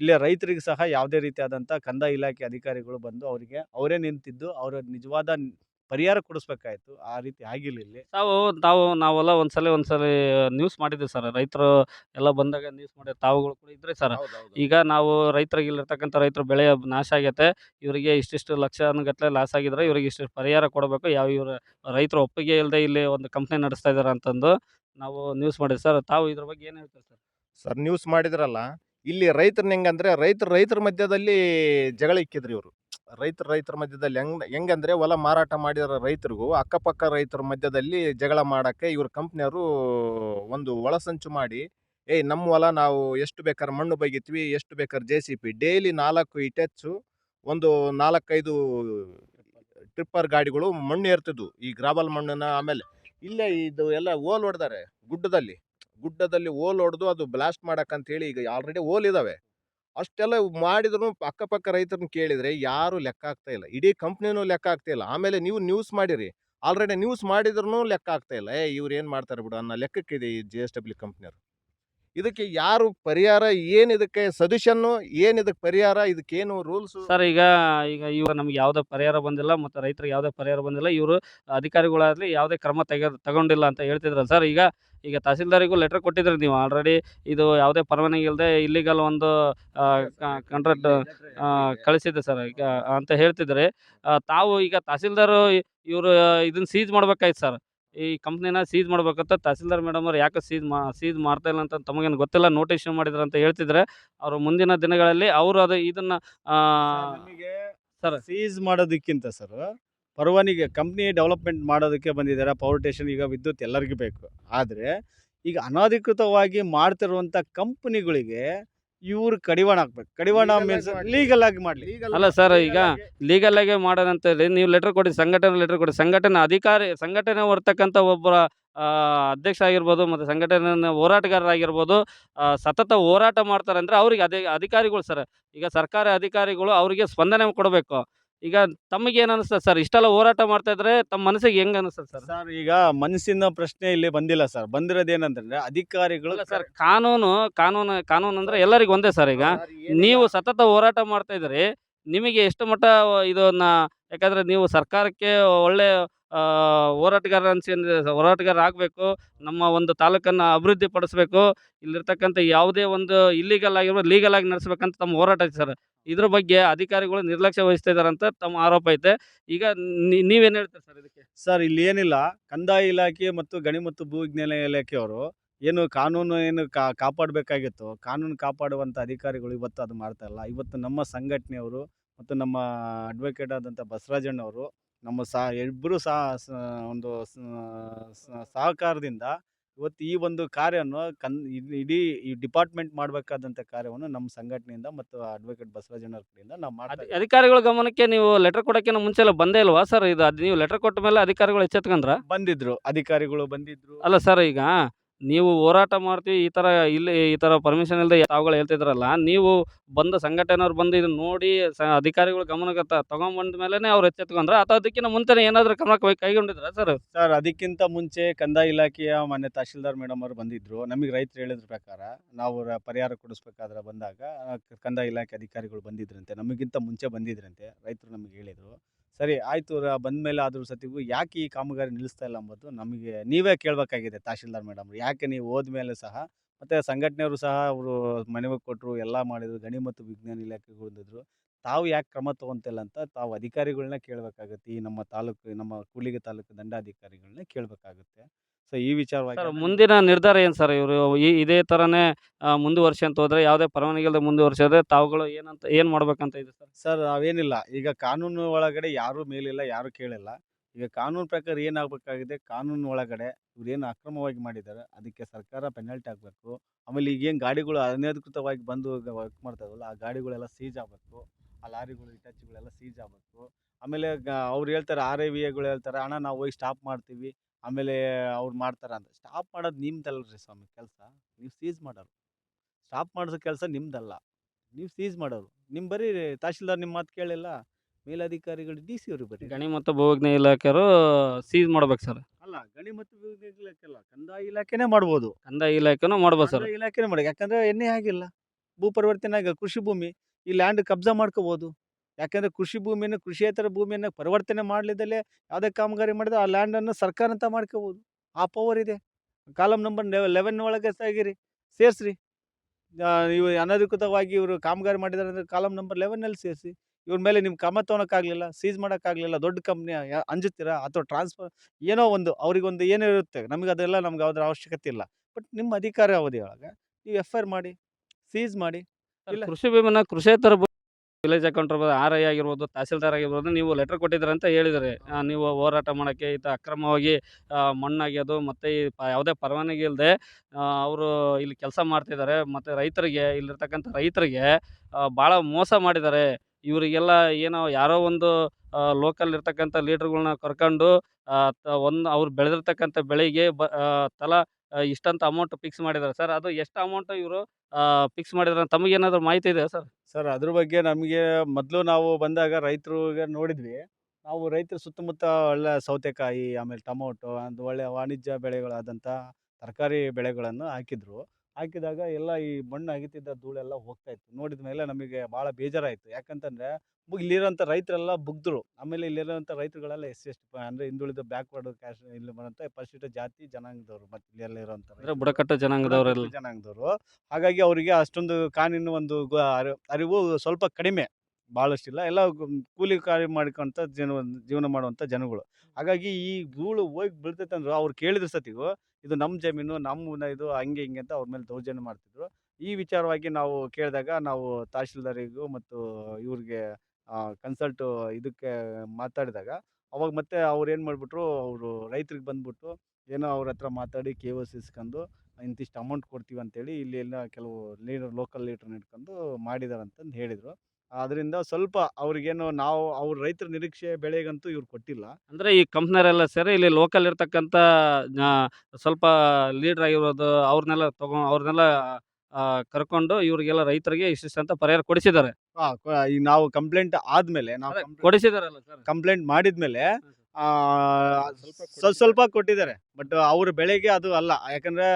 ಇಲ್ಲೇ ರೈತರಿಗೆ ಸಹ ಯಾವುದೇ ರೀತಿಯಾದಂಥ ಕಂದಾಯ ಇಲಾಖೆ ಅಧಿಕಾರಿಗಳು ಬಂದು ಅವರಿಗೆ ಅವರೇ ನಿಂತಿದ್ದು. ಅವರ ನಿಜವಾದ ಪರಿಹಾರ ಕೊಡಿಸ್ಬೇಕಾಯ್ತು ಆ ರೀತಿ ಆಗಿಲ್ಲ ಇಲ್ಲಿ. ತಾವು ತಾವು ನಾವೆಲ್ಲ ಒಂದ್ಸಲ ಒಂದ್ಸಲ ನ್ಯೂಸ್ ಮಾಡಿದ್ವಿ ಸರ್ ರೈತರು ಎಲ್ಲ ಬಂದಾಗ ನ್ಯೂಸ್ ಮಾಡಿ ತಾವುಗಳು ಕೂಡ ಇದ್ರೆ ಸರ್ ಈಗ ನಾವು ರೈತರಿಗೆ ಇಲ್ಲಿರ್ತಕ್ಕಂಥ ರೈತರು ಬೆಳೆ ನಾಶ ಆಗೈತೆ ಇವರಿಗೆ ಇಷ್ಟಿಷ್ಟು ಲಕ್ಷಾನುಗಟ್ಟಲೆ ಲಾಸ್ ಆಗಿದ್ರೆ ಇವರಿಗೆ ಇಷ್ಟಿಷ್ಟು ಪರಿಹಾರ ಕೊಡಬೇಕು. ಯಾವ ಇವರು ರೈತರು ಒಪ್ಪಿಗೆ ಇಲ್ಲದೆ ಇಲ್ಲಿ ಒಂದು ಕಂಪ್ನಿ ನಡೆಸ್ತಾ ಇದ್ದಾರೆ ಅಂತಂದು ನಾವು ನ್ಯೂಸ್ ಮಾಡಿದ್ವಿ ಸರ್ ತಾವು ಇದ್ರ ಬಗ್ಗೆ ಏನು ಹೇಳ್ತಾರೆ ಸರ್ ಸರ್ ನ್ಯೂಸ್ ಮಾಡಿದ್ರಲ್ಲ ಇಲ್ಲಿ ರೈತರನ್ನ ಹೆಂಗಂದ್ರೆ ರೈತರು ರೈತರ ಮಧ್ಯದಲ್ಲಿ ಜಗಳ ಇಕ್ಕಿದ್ರು ಇವರು. ರೈತರ ರೈತರ ಮಧ್ಯದಲ್ಲಿ ಹೆಂಗ್, ಹೆಂಗಂದ್ರೆ ಹೊಲ ಮಾರಾಟ ಮಾಡಿರೋ ರೈತರಿಗೂ ಅಕ್ಕಪಕ್ಕ ರೈತರ ಮಧ್ಯದಲ್ಲಿ ಜಗಳ ಮಾಡಕ್ಕೆ ಇವ್ರ ಕಂಪ್ನಿಯವರು ಒಂದು ಒಳಸಂಚು ಮಾಡಿ, ಏಯ್ ನಮ್ಮ ಹೊಲ ನಾವು ಎಷ್ಟು ಬೇಕಾದ್ರೆ ಮಣ್ಣು ಬೈಗಿತ್ವಿ, ಎಷ್ಟು ಬೇಕಾದ್ರೆ ಜೆ ಸಿ ಪಿ, ಡೈಲಿ ನಾಲ್ಕು ಇಟೆಚ್ಚು, ಒಂದು ನಾಲ್ಕೈದು ಟ್ರಿಪ್ಪರ್ ಗಾಡಿಗಳು ಮಣ್ಣು ಏರ್ತಿದ್ವು, ಈ ಗ್ರಾಬಲ್ ಮಣ್ಣನ್ನ ಆಮೇಲೆ. ಇಲ್ಲೇ ಇದು ಎಲ್ಲ ಓಲ್ ಹೊಡೆದಾರೆ ಗುಡ್ಡದಲ್ಲಿ ಗುಡ್ಡದಲ್ಲಿ ಓಲ್ ಹೊಡೆದು ಅದು ಬ್ಲಾಸ್ಟ್ ಮಾಡಕ್ಕಂತೇಳಿ ಈಗ ಆಲ್ರೆಡಿ ಓಲ್ ಇದಾವೆ. ಅಷ್ಟೆಲ್ಲ ಮಾಡಿದ್ರು ಅಕ್ಕಪಕ್ಕ ರೈತರನ್ನ ಕೇಳಿದ್ರೆ, ಯಾರು ಲೆಕ್ಕ ಆಗ್ತಾ ಇಲ್ಲ. ಇಡೀ ಕಂಪ್ನಿನೂ ಲೆಕ್ಕ ಆಗ್ತಾ ಇಲ್ಲ. ಆಮೇಲೆ ನೀವು ನ್ಯೂಸ್ ಮಾಡಿರಿ. ಆಲ್ರೆಡಿ ನ್ಯೂಸ್ ಮಾಡಿದ್ರು ಲೆಕ್ಕ ಆಗ್ತಾ ಇಲ್ಲ. ಏ, ಇವ್ರು ಏನು ಮಾಡ್ತಾರೆ ಬಿಡು? ಅನ್ನೋ ಲೆಕ್ಕಕ್ಕಿದೆ ಈ ಜಿ ಎಸ್ ಡಬ್ಲ್ಯೂ ಕಂಪ್ನಿಯವರು. ಇದಕ್ಕೆ ಯಾರು ಪರಿಹಾರ, ಏನು ಇದಕ್ಕೆ ಏನಿದಕ್ಕೆ ಏನು ಇದಕ್ಕೆ ಪರಿಹಾರ, ಇದಕ್ಕೇನು ರೂಲ್ಸ್ ಸರ್, ಈಗ ಈಗ ಇವಾಗ ನಮ್ಗೆ ಯಾವುದೇ ಪರಿಹಾರ ಬಂದಿಲ್ಲ ಮತ್ತು ರೈತರಿಗೆ ಯಾವುದೇ ಪರಿಹಾರ ಬಂದಿಲ್ಲ. ಇವರು ಅಧಿಕಾರಿಗಳಾಗಲಿ ಯಾವುದೇ ಕ್ರಮ ತೆಗೆ ತಗೊಂಡಿಲ್ಲ ಅಂತ ಹೇಳ್ತಿದ್ರಲ್ಲ ಸರ್. ಈಗ ಈಗ ತಹಸೀಲ್ದಾರಿಗೂ ಲೆಟರ್ ಕೊಟ್ಟಿದ್ರಿ ನೀವು ಆಲ್ರೆಡಿ ಇದು ಯಾವುದೇ ಪರವಾನಗಿ ಇಲ್ಲದೆ ಇಲ್ಲಿಗಲ್ ಒಂದು ಕಾಂಟ್ರಾಕ್ಟ್ ಕಳಿಸಿದ್ದೆ ಸರ್. ಈಗ, ಅಂತ ಹೇಳ್ತಿದ್ರೆ. ತಾವು ಈಗ ತಹಸೀಲ್ದಾರು ಇವರು ಇದನ್ನ ಸೀಜ್ ಮಾಡ್ಬೇಕಾಯ್ತು ಸರ್. ಈ ಕಂಪ್ನಿನ ಸೀಜ್ ಮಾಡ್ಬೇಕಂತ ತಹಸೀಲ್ದಾರ್ ಮೇಡಮ್ ಅವ್ರು ಯಾಕೆ ಸೀಜ್ ಮಾ ಸೀಜ್ ಮಾಡ್ತಾ ಇಲ್ಲ ಅಂತ ತಮಗೇನು ಗೊತ್ತಿಲ್ಲ ನೋಟಿಸ್ ಮಾಡಿದ್ರು ಅಂತ ಹೇಳ್ತಿದ್ರೆ ಅವರು ಮುಂದಿನ ದಿನಗಳಲ್ಲಿ ಅವರು ಅದು ಇದನ್ನ ಸರ್. ಸೀಜ್ ಮಾಡೋದಕ್ಕಿಂತ ಸರ್ ಪರವಾನಿಗೆ ಕಂಪ್ನಿ ಡೆವಲಪ್ಮೆಂಟ್ ಮಾಡೋದಕ್ಕೆ ಬಂದಿದ್ದಾರೆ ಪವರ್ ಸ್ಟೇಷನ್ ಈಗ ವಿದ್ಯುತ್ ಎಲ್ಲರಿಗೂ ಬೇಕು ಆದರೆ ಈಗ ಅನಧಿಕೃತವಾಗಿ ಮಾಡ್ತಿರುವಂಥ ಕಂಪ್ನಿಗಳಿಗೆ ಇವ್ರು ಕಡಿವಾಣ ಹಾಕ್ಬೇಕು. ಕಡಿವಾಣ ಮೀನ್ಸ್. ಲೀಗಲ್ ಆಗಿ ಮಾಡಲಿ. ಅಲ್ಲ ಸರ್ ಈಗ ಲೀಗಲ್ ಆಗಿ ಮಾಡೋದಂತೇಳಿ ನೀವು ಲೆಟರ್ ಕೊಡಿ ಸಂಘಟನೆ ಲೆಟರ್ ಕೊಡಿ. ಸಂಘಟನೆ ಅಧಿಕಾರಿ ಸಂಘಟನೆ ಹೊರ್ತಕ್ಕಂಥ ಒಬ್ಬರ ಅಧ್ಯಕ್ಷ ಆಗಿರ್ಬೋದು ಮತ್ತು ಸಂಘಟನೆ ಹೋರಾಟಗಾರರಾಗಿರ್ಬೋದು ಸತತ ಹೋರಾಟ ಮಾಡ್ತಾರೆ ಅಂದರೆ ಅವ್ರಿಗೆ ಅದೇ ಅಧಿಕಾರಿಗಳು ಸರ್ ಈಗ ಸರ್ಕಾರಿ ಅಧಿಕಾರಿಗಳು ಅವರಿಗೆ ಸ್ಪಂದನೆ ಕೊಡಬೇಕು. ಈಗ ತಮಗೆ ಏನು ಅನಿಸ್ತದೆ ಸರ್? ಇಷ್ಟೆಲ್ಲ ಹೋರಾಟ ಮಾಡ್ತಾ ಇದ್ರೆ ತಮ್ಮ ಮನಸ್ಸಿಗೆ ಹೆಂಗ್ ಅನಿಸ್ತದೆ ಸರ್? ಸರ್ ಈಗ ಮನಸ್ಸಿನ ಪ್ರಶ್ನೆ ಇಲ್ಲಿ ಬಂದಿಲ್ಲ ಸರ್. ಬಂದಿರೋದು ಏನಂತಂದ್ರೆ ಅಧಿಕಾರಿಗಳು ಸರ್ ಕಾನೂನು ಕಾನೂನು ಕಾನೂನು ಅಂದ್ರೆ ಎಲ್ಲರಿಗೂ ಒಂದೇ ಸರ್ ಈಗ. ನೀವು ಸತತ ಹೋರಾಟ ಮಾಡ್ತಾ ಇದ್ರಿ ನಿಮಗೆ ಎಷ್ಟು ಮಟ್ಟ ಇದನ್ನ ಯಾಕಂದ್ರೆ ನೀವು ಸರ್ಕಾರಕ್ಕೆ ಒಳ್ಳೆ ಹೋರಾಟಗಾರ ಅನ್ಸಿ ಹೋರಾಟಗಾರ ಆಗಬೇಕು, ನಮ್ಮ ಒಂದು ತಾಲೂಕನ್ನು ಅಭಿವೃದ್ಧಿ ಪಡಿಸ್ಬೇಕು, ಇಲ್ಲಿರ್ತಕ್ಕಂಥ ಯಾವುದೇ ಒಂದು ಇಲ್ಲಿಗಲ್ ಆಗಿರ್ಬೋದು ಲೀಗಲ್ ಆಗಿ ನಡೆಸ್ಬೇಕಂತ ತಮ್ಮ ಹೋರಾಟ ಐತೆ ಸರ್. ಇದ್ರ ಬಗ್ಗೆ ಅಧಿಕಾರಿಗಳು ನಿರ್ಲಕ್ಷ್ಯ ವಹಿಸ್ತಾ ಇದ್ದಾರೆ ಅಂತ ತಮ್ಮ ಆರೋಪ ಐತೆ. ಈಗ ನೀವೇನ್ ಹೇಳ್ತೀರಿ ಸರ್ ಇದಕ್ಕೆ? ಸರ್, ಇಲ್ಲಿ ಏನಿಲ್ಲ. ಕಂದಾಯ ಇಲಾಖೆ ಮತ್ತು ಗಣಿ ಮತ್ತು ಭೂ ವಿಜ್ಞಾನ ಇಲಾಖೆಯವರು ಏನು ಕಾನೂನು ಏನು ಕಾ, ಕಾಪಾಡಬೇಕಾಗಿತ್ತು. ಕಾನೂನು ಕಾಪಾಡುವಂಥ ಅಧಿಕಾರಿಗಳು ಇವತ್ತು ಅದು ಮಾಡ್ತಾ ಇಲ್ಲ. ಇವತ್ತು ನಮ್ಮ ಸಂಘಟನೆಯವರು ಮತ್ತು ನಮ್ಮ ಅಡ್ವೊಕೇಟ್ ಆದಂಥ ಬಸವರಾಜಣ್ಣವರು ನಮ್ಮ ಸಹ ಇಬ್ಬರು ಸಹ ಒಂದು ಸಹಕಾರದಿಂದ ಇವತ್ತು ಈ ಒಂದು ಕಾರ್ಯವನ್ನು ಕನ್ ಇಡ್- ಈ ಡಿಪಾರ್ಟ್ಮೆಂಟ್ ಮಾಡಬೇಕಾದಂಥ ಕಾರ್ಯವನ್ನು ನಮ್ಮ ಸಂಘಟನೆಯಿಂದ ಮತ್ತು ಅಡ್ವೊಕೇಟ್ ಬಸವರಾಜನವ್ರ ಕಡೆಯಿಂದ ನಾವು ಇದ್ದೀವಿ. ಅಧಿಕಾರಿಗಳ ಗಮನಕ್ಕೆ ನೀವು ಲೆಟರ್ ಕೊಡೋಕ್ಕಿಂತ ಮುಂಚೆ ಎಲ್ಲ ಬಂದೇ ಇಲ್ವಾ ಸರ್? ಇದು ಅದು ನೀವು ಲೆಟರ್ ಕೊಟ್ಟ ಮೇಲೆ ಅಧಿಕಾರಿಗಳು ಎಚ್ಚೆತ್ಕೊಂಡ್ರ? ಬಂದಿದ್ರು. ಅಧಿಕಾರಿಗಳು ಬಂದಿದ್ರು. ಅಲ್ಲ ಸರ್ ಈಗ ನೀವು ಹೋರಾಟ ಮಾಡ್ತೀವಿ, ಈ ಥರ ಇಲ್ಲಿ ಈ ಥರ ಪರ್ಮಿಷನ್ ಇಲ್ಲದೆ ತಾವುಗಳು ಹೇಳ್ತಿದ್ರಲ್ಲ, ನೀವು ಬಂದ ಸಂಘಟನೆಯವ್ರು ಬಂದು ಇದನ್ನು ನೋಡಿ ಸ ಅಧಿಕಾರಿಗಳು ಗಮನಕ್ಕೆ ತಗೊಂಬಂದ ಮೇಲೆ ಅವ್ರು ಎಚ್ಚೆತ್ಕೊಂಡ್ರೆ. ಅಥವಾ ಅದಕ್ಕಿಂತ ಮುಂಚೆನೇ ಏನಾದರೂ ಕ್ರಮ ಕೈಗೊಂಡಿದ್ರ ಸರ್? ಸರ್, ಅದಕ್ಕಿಂತ ಮುಂಚೆ ಕಂದಾಯ ಇಲಾಖೆಯ ಮಾನ್ಯ ತಹಶೀಲ್ದಾರ್ ಮೇಡಮ್ ಅವರು ಬಂದಿದ್ರು. ನಮಗೆ ರೈತರು ಹೇಳಿದ್ರ ಪ್ರಕಾರ ನಾವು ಪರಿಹಾರ ಕೊಡಿಸ್ಬೇಕಾದ್ರೆ ಬಂದಾಗ ಕಂದಾಯ ಇಲಾಖೆ ಅಧಿಕಾರಿಗಳು ಬಂದಿದ್ರಂತೆ, ನಮಗಿಂತ ಮುಂಚೆ ಬಂದಿದ್ರಂತೆ, ರೈತರು ನಮಗೆ ಹೇಳಿದರು. ಸರಿ, ಆಯಿತು ಬಂದ ಮೇಲೆ ಆದ್ರೂ ಸತಿಗೂ ಯಾಕೆ ಈ ಕಾಮಗಾರಿ ನಿಲ್ಲಿಸ್ತಾ ಇಲ್ಲ ಅಂಬೋದು ನಮಗೆ ನೀವೇ ಕೇಳಬೇಕಾಗಿದೆ ತಹಶೀಲ್ದಾರ್ ಮೇಡಮ್ ಯಾಕೆ ನೀವು ಹೋದ್ಮೇಲೆ ಸಹ, ಮತ್ತು ಸಂಘಟನೆಯವರು ಸಹ ಅವರು ಮನವಿ ಕೊಟ್ಟರು ಎಲ್ಲ ಮಾಡಿದ್ರು, ಗಣಿ ಮತ್ತು ವಿಜ್ಞಾನ ಇಲಾಖೆಗೆ ಹೊಂದಿದ್ರು. ತಾವು ಯಾಕೆ ಕ್ರಮ ತೊಗೊತಿಲ್ಲ ಅಂತ ತಾವು ಅಧಿಕಾರಿಗಳನ್ನ ಕೇಳಬೇಕಾಗುತ್ತೆ. ಈ ನಮ್ಮ ತಾಲೂಕು, ನಮ್ಮ ಕೂಲಿಗೆ ತಾಲೂಕು ದಂಡಾಧಿಕಾರಿಗಳನ್ನ ಕೇಳಬೇಕಾಗುತ್ತೆ. ಸೊ ಈ ವಿಚಾರವಾಗಿ ಸರ್ ಮುಂದಿನ ನಿರ್ಧಾರ ಏನು ಸರ್ ಇವರು? ಈ ಇದೇ ಥರನೇ ಮುಂದುವರ್ಸಿ ಅಂತ ಹೋದ್ರೆ ಯಾವುದೇ ಪರವಾನಗಿ ಇಲ್ಲದೆ ಮುಂದುವರ್ಸಿದ್ರೆ ತಾವುಗಳು ಏನಂತ ಏನು ಮಾಡ್ಬೇಕಂತ ಇದೆ ಸರ್? ಸರ್ ನಾವೇನಿಲ್ಲ. ಈಗ ಕಾನೂನು ಒಳಗಡೆ ಯಾರೂ ಮೇಲಿಲ್ಲ ಯಾರೂ ಕೇಳಿಲ್ಲ. ಈಗ ಕಾನೂನು ಪ್ರಕಾರ ಏನಾಗಬೇಕಾಗಿದೆ? ಕಾನೂನು ಒಳಗಡೆ ಇವ್ರು ಏನು ಅಕ್ರಮವಾಗಿ ಮಾಡಿದ್ದಾರೆ ಅದಕ್ಕೆ ಸರ್ಕಾರ ಪೆನಾಲ್ಟಿ ಆಗಬೇಕು ಆಮೇಲೆ ಈಗೇನು ಗಾಡಿಗಳು ಅನಧಿಕೃತವಾಗಿ ಬಂದು ವರ್ಕ್ ಮಾಡ್ತಾ ಇದ್ವಲ್ಲ ಆ ಗಾಡಿಗಳೆಲ್ಲ ಸೀಜ್ ಆಗಬೇಕು. ಆ ಲಾರಿಗಳು ಇಟಚ್ಗಳೆಲ್ಲ ಸೀಜ್ ಆಗಬೇಕು. ಆಮೇಲೆ ಅವ್ರು ಹೇಳ್ತಾರೆ ಆರ್ ಐ ವಿ ಎಗಳು ಹೇಳ್ತಾರೆ ಅಣ್ಣ ನಾವು ಹೋಗಿ ಸ್ಟಾಪ್ ಮಾಡ್ತೀವಿ. ಆಮೇಲೆ ಅವ್ರು ಮಾಡ್ತಾರೆ ಅಂತ ಸ್ಟಾಪ್ ಮಾಡೋದು ನಿಮ್ದಲ್ರಿ ಸ್ವಾಮಿ ಕೆಲಸ ನೀವು ಸೀಸ್ ಮಾಡೋರು. ಸ್ಟಾಪ್ ಮಾಡಿಸೋ ಕೆಲಸ ನಿಮ್ಮದಲ್ಲ ನೀವು ಸೀಸ್ ಮಾಡೋರು. ನಿಮ್ಮ ಬರೀ ತಹಶೀಲ್ದಾರ್ ನಿಮ್ಮ ಮಾತು ಕೇಳಿಲ್ಲ ಮೇಲಧಿಕಾರಿಗಳು ಡಿ ಸಿ ಅವರು ಬರೀ ಗಣಿ ಮತ್ತು ಭೂವಿಜ್ಞಾನ ಇಲಾಖೆಯವರು ಸೀಸ್ ಮಾಡ್ಬೇಕು ಸರ್. ಅಲ್ಲ ಗಣಿ ಮತ್ತು ವಿದ್ಯುತ್ ಇಲಾಖೆ ಅಲ್ಲ ಕಂದಾಯ ಇಲಾಖೆನೇ ಮಾಡ್ಬೋದು. ಕಂದಾಯ ಇಲಾಖೆನೂ ಮಾಡ್ಬೋದು ಸರ್. ಇಲಾಖೆನೇ ಮಾಡಿ ಯಾಕಂದ್ರೆ ಎಣ್ಣೆ ಆಗಿಲ್ಲ ಭೂ ಪರಿವರ್ತನೆ ಆಗ ಕೃಷಿ ಭೂಮಿ ಈ ಲ್ಯಾಂಡ್ ಕಬ್ಜಾ ಮಾಡ್ಕೋಬೋದು. ಯಾಕಂದ್ರೆ ಕೃಷಿ ಭೂಮಿಯನ್ನು ಕೃಷಿಯೇತರ ಭೂಮಿಯನ್ನು ಪರಿವರ್ತನೆ ಮಾಡಲಿದ್ದಲ್ಲೇ ಯಾವುದೇ ಕಾಮಗಾರಿ ಮಾಡಿದ್ರೆ ಆ ಲ್ಯಾಂಡನ್ನು ಸರ್ಕಾರ ಅಂತ ಮಾಡ್ಕೋಬೋದು. ಆ ಪವರ್ ಇದೆ. ಕಾಲಮ್ ನಂಬರ್ ಲೆವೆನ್ ಒಳಗೆ ಸಾಗಿರಿ ಸೇರಿಸ್ರಿ. ಇವು ಅನಧಿಕೃತವಾಗಿ ಇವರು ಕಾಮಗಾರಿ ಮಾಡಿದ್ದಾರೆ ಅಂದರೆ ಕಾಲಮ್ ನಂಬರ್ ಲೆವೆನಲ್ಲಿ ಸೇರಿಸಿ. ಇವ್ರ ಮೇಲೆ ನಿಮ್ಮ ಕ್ರಮ ತೊಗೊಳಕ್ಕಾಗಲಿಲ್ಲ ಸೀಸ್ ಮಾಡೋಕ್ಕಾಗಲಿಲ್ಲ ದೊಡ್ಡ ಕಂಪ್ನಿ ಅಂಜುತ್ತೀರಾ? ಅಥವಾ ಟ್ರಾನ್ಸ್ಫರ್ ಏನೋ ಒಂದು ಅವ್ರಿಗೊಂದು ಏನೋ ಇರುತ್ತೆ ನಮಗೆ ಅದೆಲ್ಲ ನಮ್ಗೆ ಯಾವುದ್ರ ಅವಶ್ಯಕತೆ ಇಲ್ಲ. ಬಟ್ ನಿಮ್ಮ ಅಧಿಕಾರ ಅವಧಿಯೊಳಗೆ ನೀವು ಎಫ್ ಐ ಆರ್ ಮಾಡಿ ಸೀಸ್ ಮಾಡಿ. ಇಲ್ಲ. ಕೃಷಿ ಭೂಮಿನ ಕೃಷಿಯೇತರ ವಿಲೇಜ್ ಅಕೌಂಟ್ ಇರ್ಬೋದು ಆರ್ ಐ ಆಗಿರ್ಬೋದು, ತಹಸೀಲ್ದಾರ್ ಆಗಿರ್ಬೋದು, ನೀವು ಲೆಟರ್ ಕೊಟ್ಟಿದ್ದೀರ ಅಂತ ಹೇಳಿದರೆ ನೀವು ಹೋರಾಟ ಮಾಡೋಕ್ಕೆ ಈತ ಅಕ್ರಮವಾಗಿ ಮಣ್ಣಾಗ್ಯೋದು, ಮತ್ತು ಈ ಪ, ಯಾವುದೇ ಪರವಾನಗಿ ಇಲ್ಲದೆ ಅವರು ಇಲ್ಲಿ ಕೆಲಸ ಮಾಡ್ತಿದ್ದಾರೆ, ಮತ್ತು ರೈತರಿಗೆ, ಇಲ್ಲಿರ್ತಕ್ಕಂಥ ರೈತರಿಗೆ ಭಾಳ ಮೋಸ ಮಾಡಿದ್ದಾರೆ. ಇವರಿಗೆಲ್ಲ ಏನೋ ಯಾರೋ ಒಂದು ಲೋಕಲ್ ಇರ್ತಕ್ಕಂಥ ಲೀಡ್ರ್ಗಳನ್ನ ಕರ್ಕೊಂಡು ಒಂದು ಅವ್ರು ಬೆಳೆದಿರ್ತಕ್ಕಂಥ ಬೆಳೆಗೆ ಬ ತಲಾ ಇಷ್ಟಂತ ಅಮೌಂಟ್ ಫಿಕ್ಸ್ ಮಾಡಿದ್ದಾರೆ ಸರ್. ಅದು ಎಷ್ಟು ಅಮೌಂಟ್ ಇವರು ಫಿಕ್ಸ್ ಮಾಡಿದ್ರೆ ತಮಗೇನಾದರೂ ಮಾಹಿತಿ ಇದೆಯಾ ಸರ್? ಸರ್, ಅದ್ರ ಬಗ್ಗೆ ನಮಗೆ ಮೊದಲು ನಾವು ಬಂದಾಗ ರೈತರಿಗೆ ನೋಡಿದ್ವಿ. ನಾವು ರೈತರ ಸುತ್ತಮುತ್ತ ಒಳ್ಳೆ ಸೌತೆಕಾಯಿ, ಆಮೇಲೆ ಟೊಮೊಟೊ ಒಂದು ಒಳ್ಳೆಯ ವಾಣಿಜ್ಯ ಬೆಳೆಗಳಾದಂಥ ತರಕಾರಿ ಬೆಳೆಗಳನ್ನು ಹಾಕಿದ್ರು. ಹಾಕಿದಾಗ ಎಲ್ಲ ಈ ಮಣ್ಣು ಅಗಿತಿದ್ದ ಧೂಳೆಲ್ಲ ಹೋಗ್ತಾ ಇತ್ತು. ನೋಡಿದ ಮೇಲೆ ನಮಗೆ ಭಾಳ ಬೇಜಾರಾಯಿತು. ಯಾಕಂತಂದರೆ ಇಲ್ಲಿರೋಂಥ ರೈತರೆಲ್ಲ ಬುಗ್ದ್ರು. ಆಮೇಲೆ ಇಲ್ಲಿರೋಂಥ ರೈತರುಗಳೆಲ್ಲ ಎಸ್ ಎಸ್ ಅಂದರೆ ಹಿಂದುಳಿದ ಬ್ಯಾಕ್ವರ್ಡ್ ಕ್ಯಾಸ್ಟ್ ಇಲ್ಲಿ ಬರೋಂಥ ಪರಿಶಿಷ್ಟ ಜಾತಿ ಜನಾಂಗದವರು ಮತ್ತು ಇಲ್ಲಿರೋಂಥ ಅಂದರೆ ಬುಡಕಟ್ಟು ಜನಾಂಗದವರೆಲ್ಲ ಜನಾಂಗದವರು. ಹಾಗಾಗಿ ಅವರಿಗೆ ಅಷ್ಟೊಂದು ಕಾನೂನು ಒಂದು ಅರಿವು ಸ್ವಲ್ಪ ಕಡಿಮೆ ಭಾಳಷ್ಟಿಲ್ಲ. ಎಲ್ಲ ಕೂಲಿ ಕಾರ್ಯ ಮಾಡ್ಕೊಂತ ಜನ ಜೀವನ ಮಾಡುವಂಥ ಜನಗಳು. ಹಾಗಾಗಿ ಈ ಧೂಳು ಹೋಗಿ ಬೀಳ್ತೈತೆ ಅಂದ್ರೆ ಅವ್ರು ಕೇಳಿದ್ರ ಸತಿಗೂ ಇದು ನಮ್ಮ ಜಮೀನು ನಮ್ಮ ಇದು, ಹಂಗೆ ಹಿಂಗೆ ಅಂತ ಅವ್ರ ಮೇಲೆ ದೌರ್ಜನ್ಯ ಮಾಡ್ತಿದ್ರು. ಈ ವಿಚಾರವಾಗಿ ನಾವು ಕೇಳಿದಾಗ ನಾವು ತಹಶೀಲ್ದಾರಿಗೂ ಮತ್ತು ಇವ್ರಿಗೆ ಕನ್ಸಲ್ಟು ಇದಕ್ಕೆ ಮಾತಾಡಿದಾಗ, ಅವಾಗ ಮತ್ತೆ ಅವ್ರು ಏನು ಮಾಡಿಬಿಟ್ರು, ಅವರು ರೈತರಿಗೆ ಬಂದ್ಬಿಟ್ಟು ಏನೋ ಅವ್ರ ಹತ್ರ ಮಾತಾಡಿ ಕೆ ಓ ಸಿ ಇಸ್ಕೊಂಡು ಇಂತಿಷ್ಟು ಅಮೌಂಟ್ ಕೊಡ್ತೀವಿ ಅಂತೇಳಿ ಇಲ್ಲಿ ಎಲ್ಲ ಕೆಲವು ಲೀಡರ್ ಲೋಕಲ್ ಲೀಡ್ರನ್ನ ಇಟ್ಕೊಂಡು ಮಾಡಿದಾರೆ ಅಂತಂದು ಹೇಳಿದರು. ಅದರಿಂದ ಸ್ವಲ್ಪ ಅವ್ರಿಗೇನು ನಾವು ಅವ್ರ ರೈತರ ನಿರೀಕ್ಷೆ ಬೆಳೆಗಂತೂ ಇವ್ರು ಕೊಟ್ಟಿಲ್ಲ. ಅಂದರೆ ಈ ಕಂಪ್ನಿಯವರೆಲ್ಲ ಸೇರಿ ಇಲ್ಲಿ ಲೋಕಲ್ ಇರ್ತಕ್ಕಂಥ ಸ್ವಲ್ಪ ಲೀಡರ್ ಆಗಿರೋದು ಅವ್ರನ್ನೆಲ್ಲ ತಗೊ ಅವ್ರನ್ನೆಲ್ಲ ಕರ್ಕೊಂಡು ಇವರಿಗೆಲ್ಲ ರೈತರಿಗೆ ಇಷ್ಟಿಷ್ಟು ಅಂತ ಪರಿಹಾರ ಕೊಡಿಸಿದ್ದಾರೆ. ಆ, ಕ- ಈಗ ನಾವು ಕಂಪ್ಲೇಂಟ್ ಆದ್ಮೇಲೆ ನಾವು ಅದೇ ಕೊಡಿಸಿದಾರಲ್ಲ ಸರ್ ಕಂಪ್ಲೇಂಟ್ ಮಾಡಿದ್ಮೇಲೆ ಆ, ಸ್ವಲ್ಪ ಸ್ವಲ್ಪ ಸ್ವಲ್ಪ ಕೊಟ್ಟಿದ್ದಾರೆ. ಬಟ್ ಅವ್ರ ಬೆಳೆಗೆ ಅದು ಅಲ್ಲ. ಯಾಕಂದ್ರೆ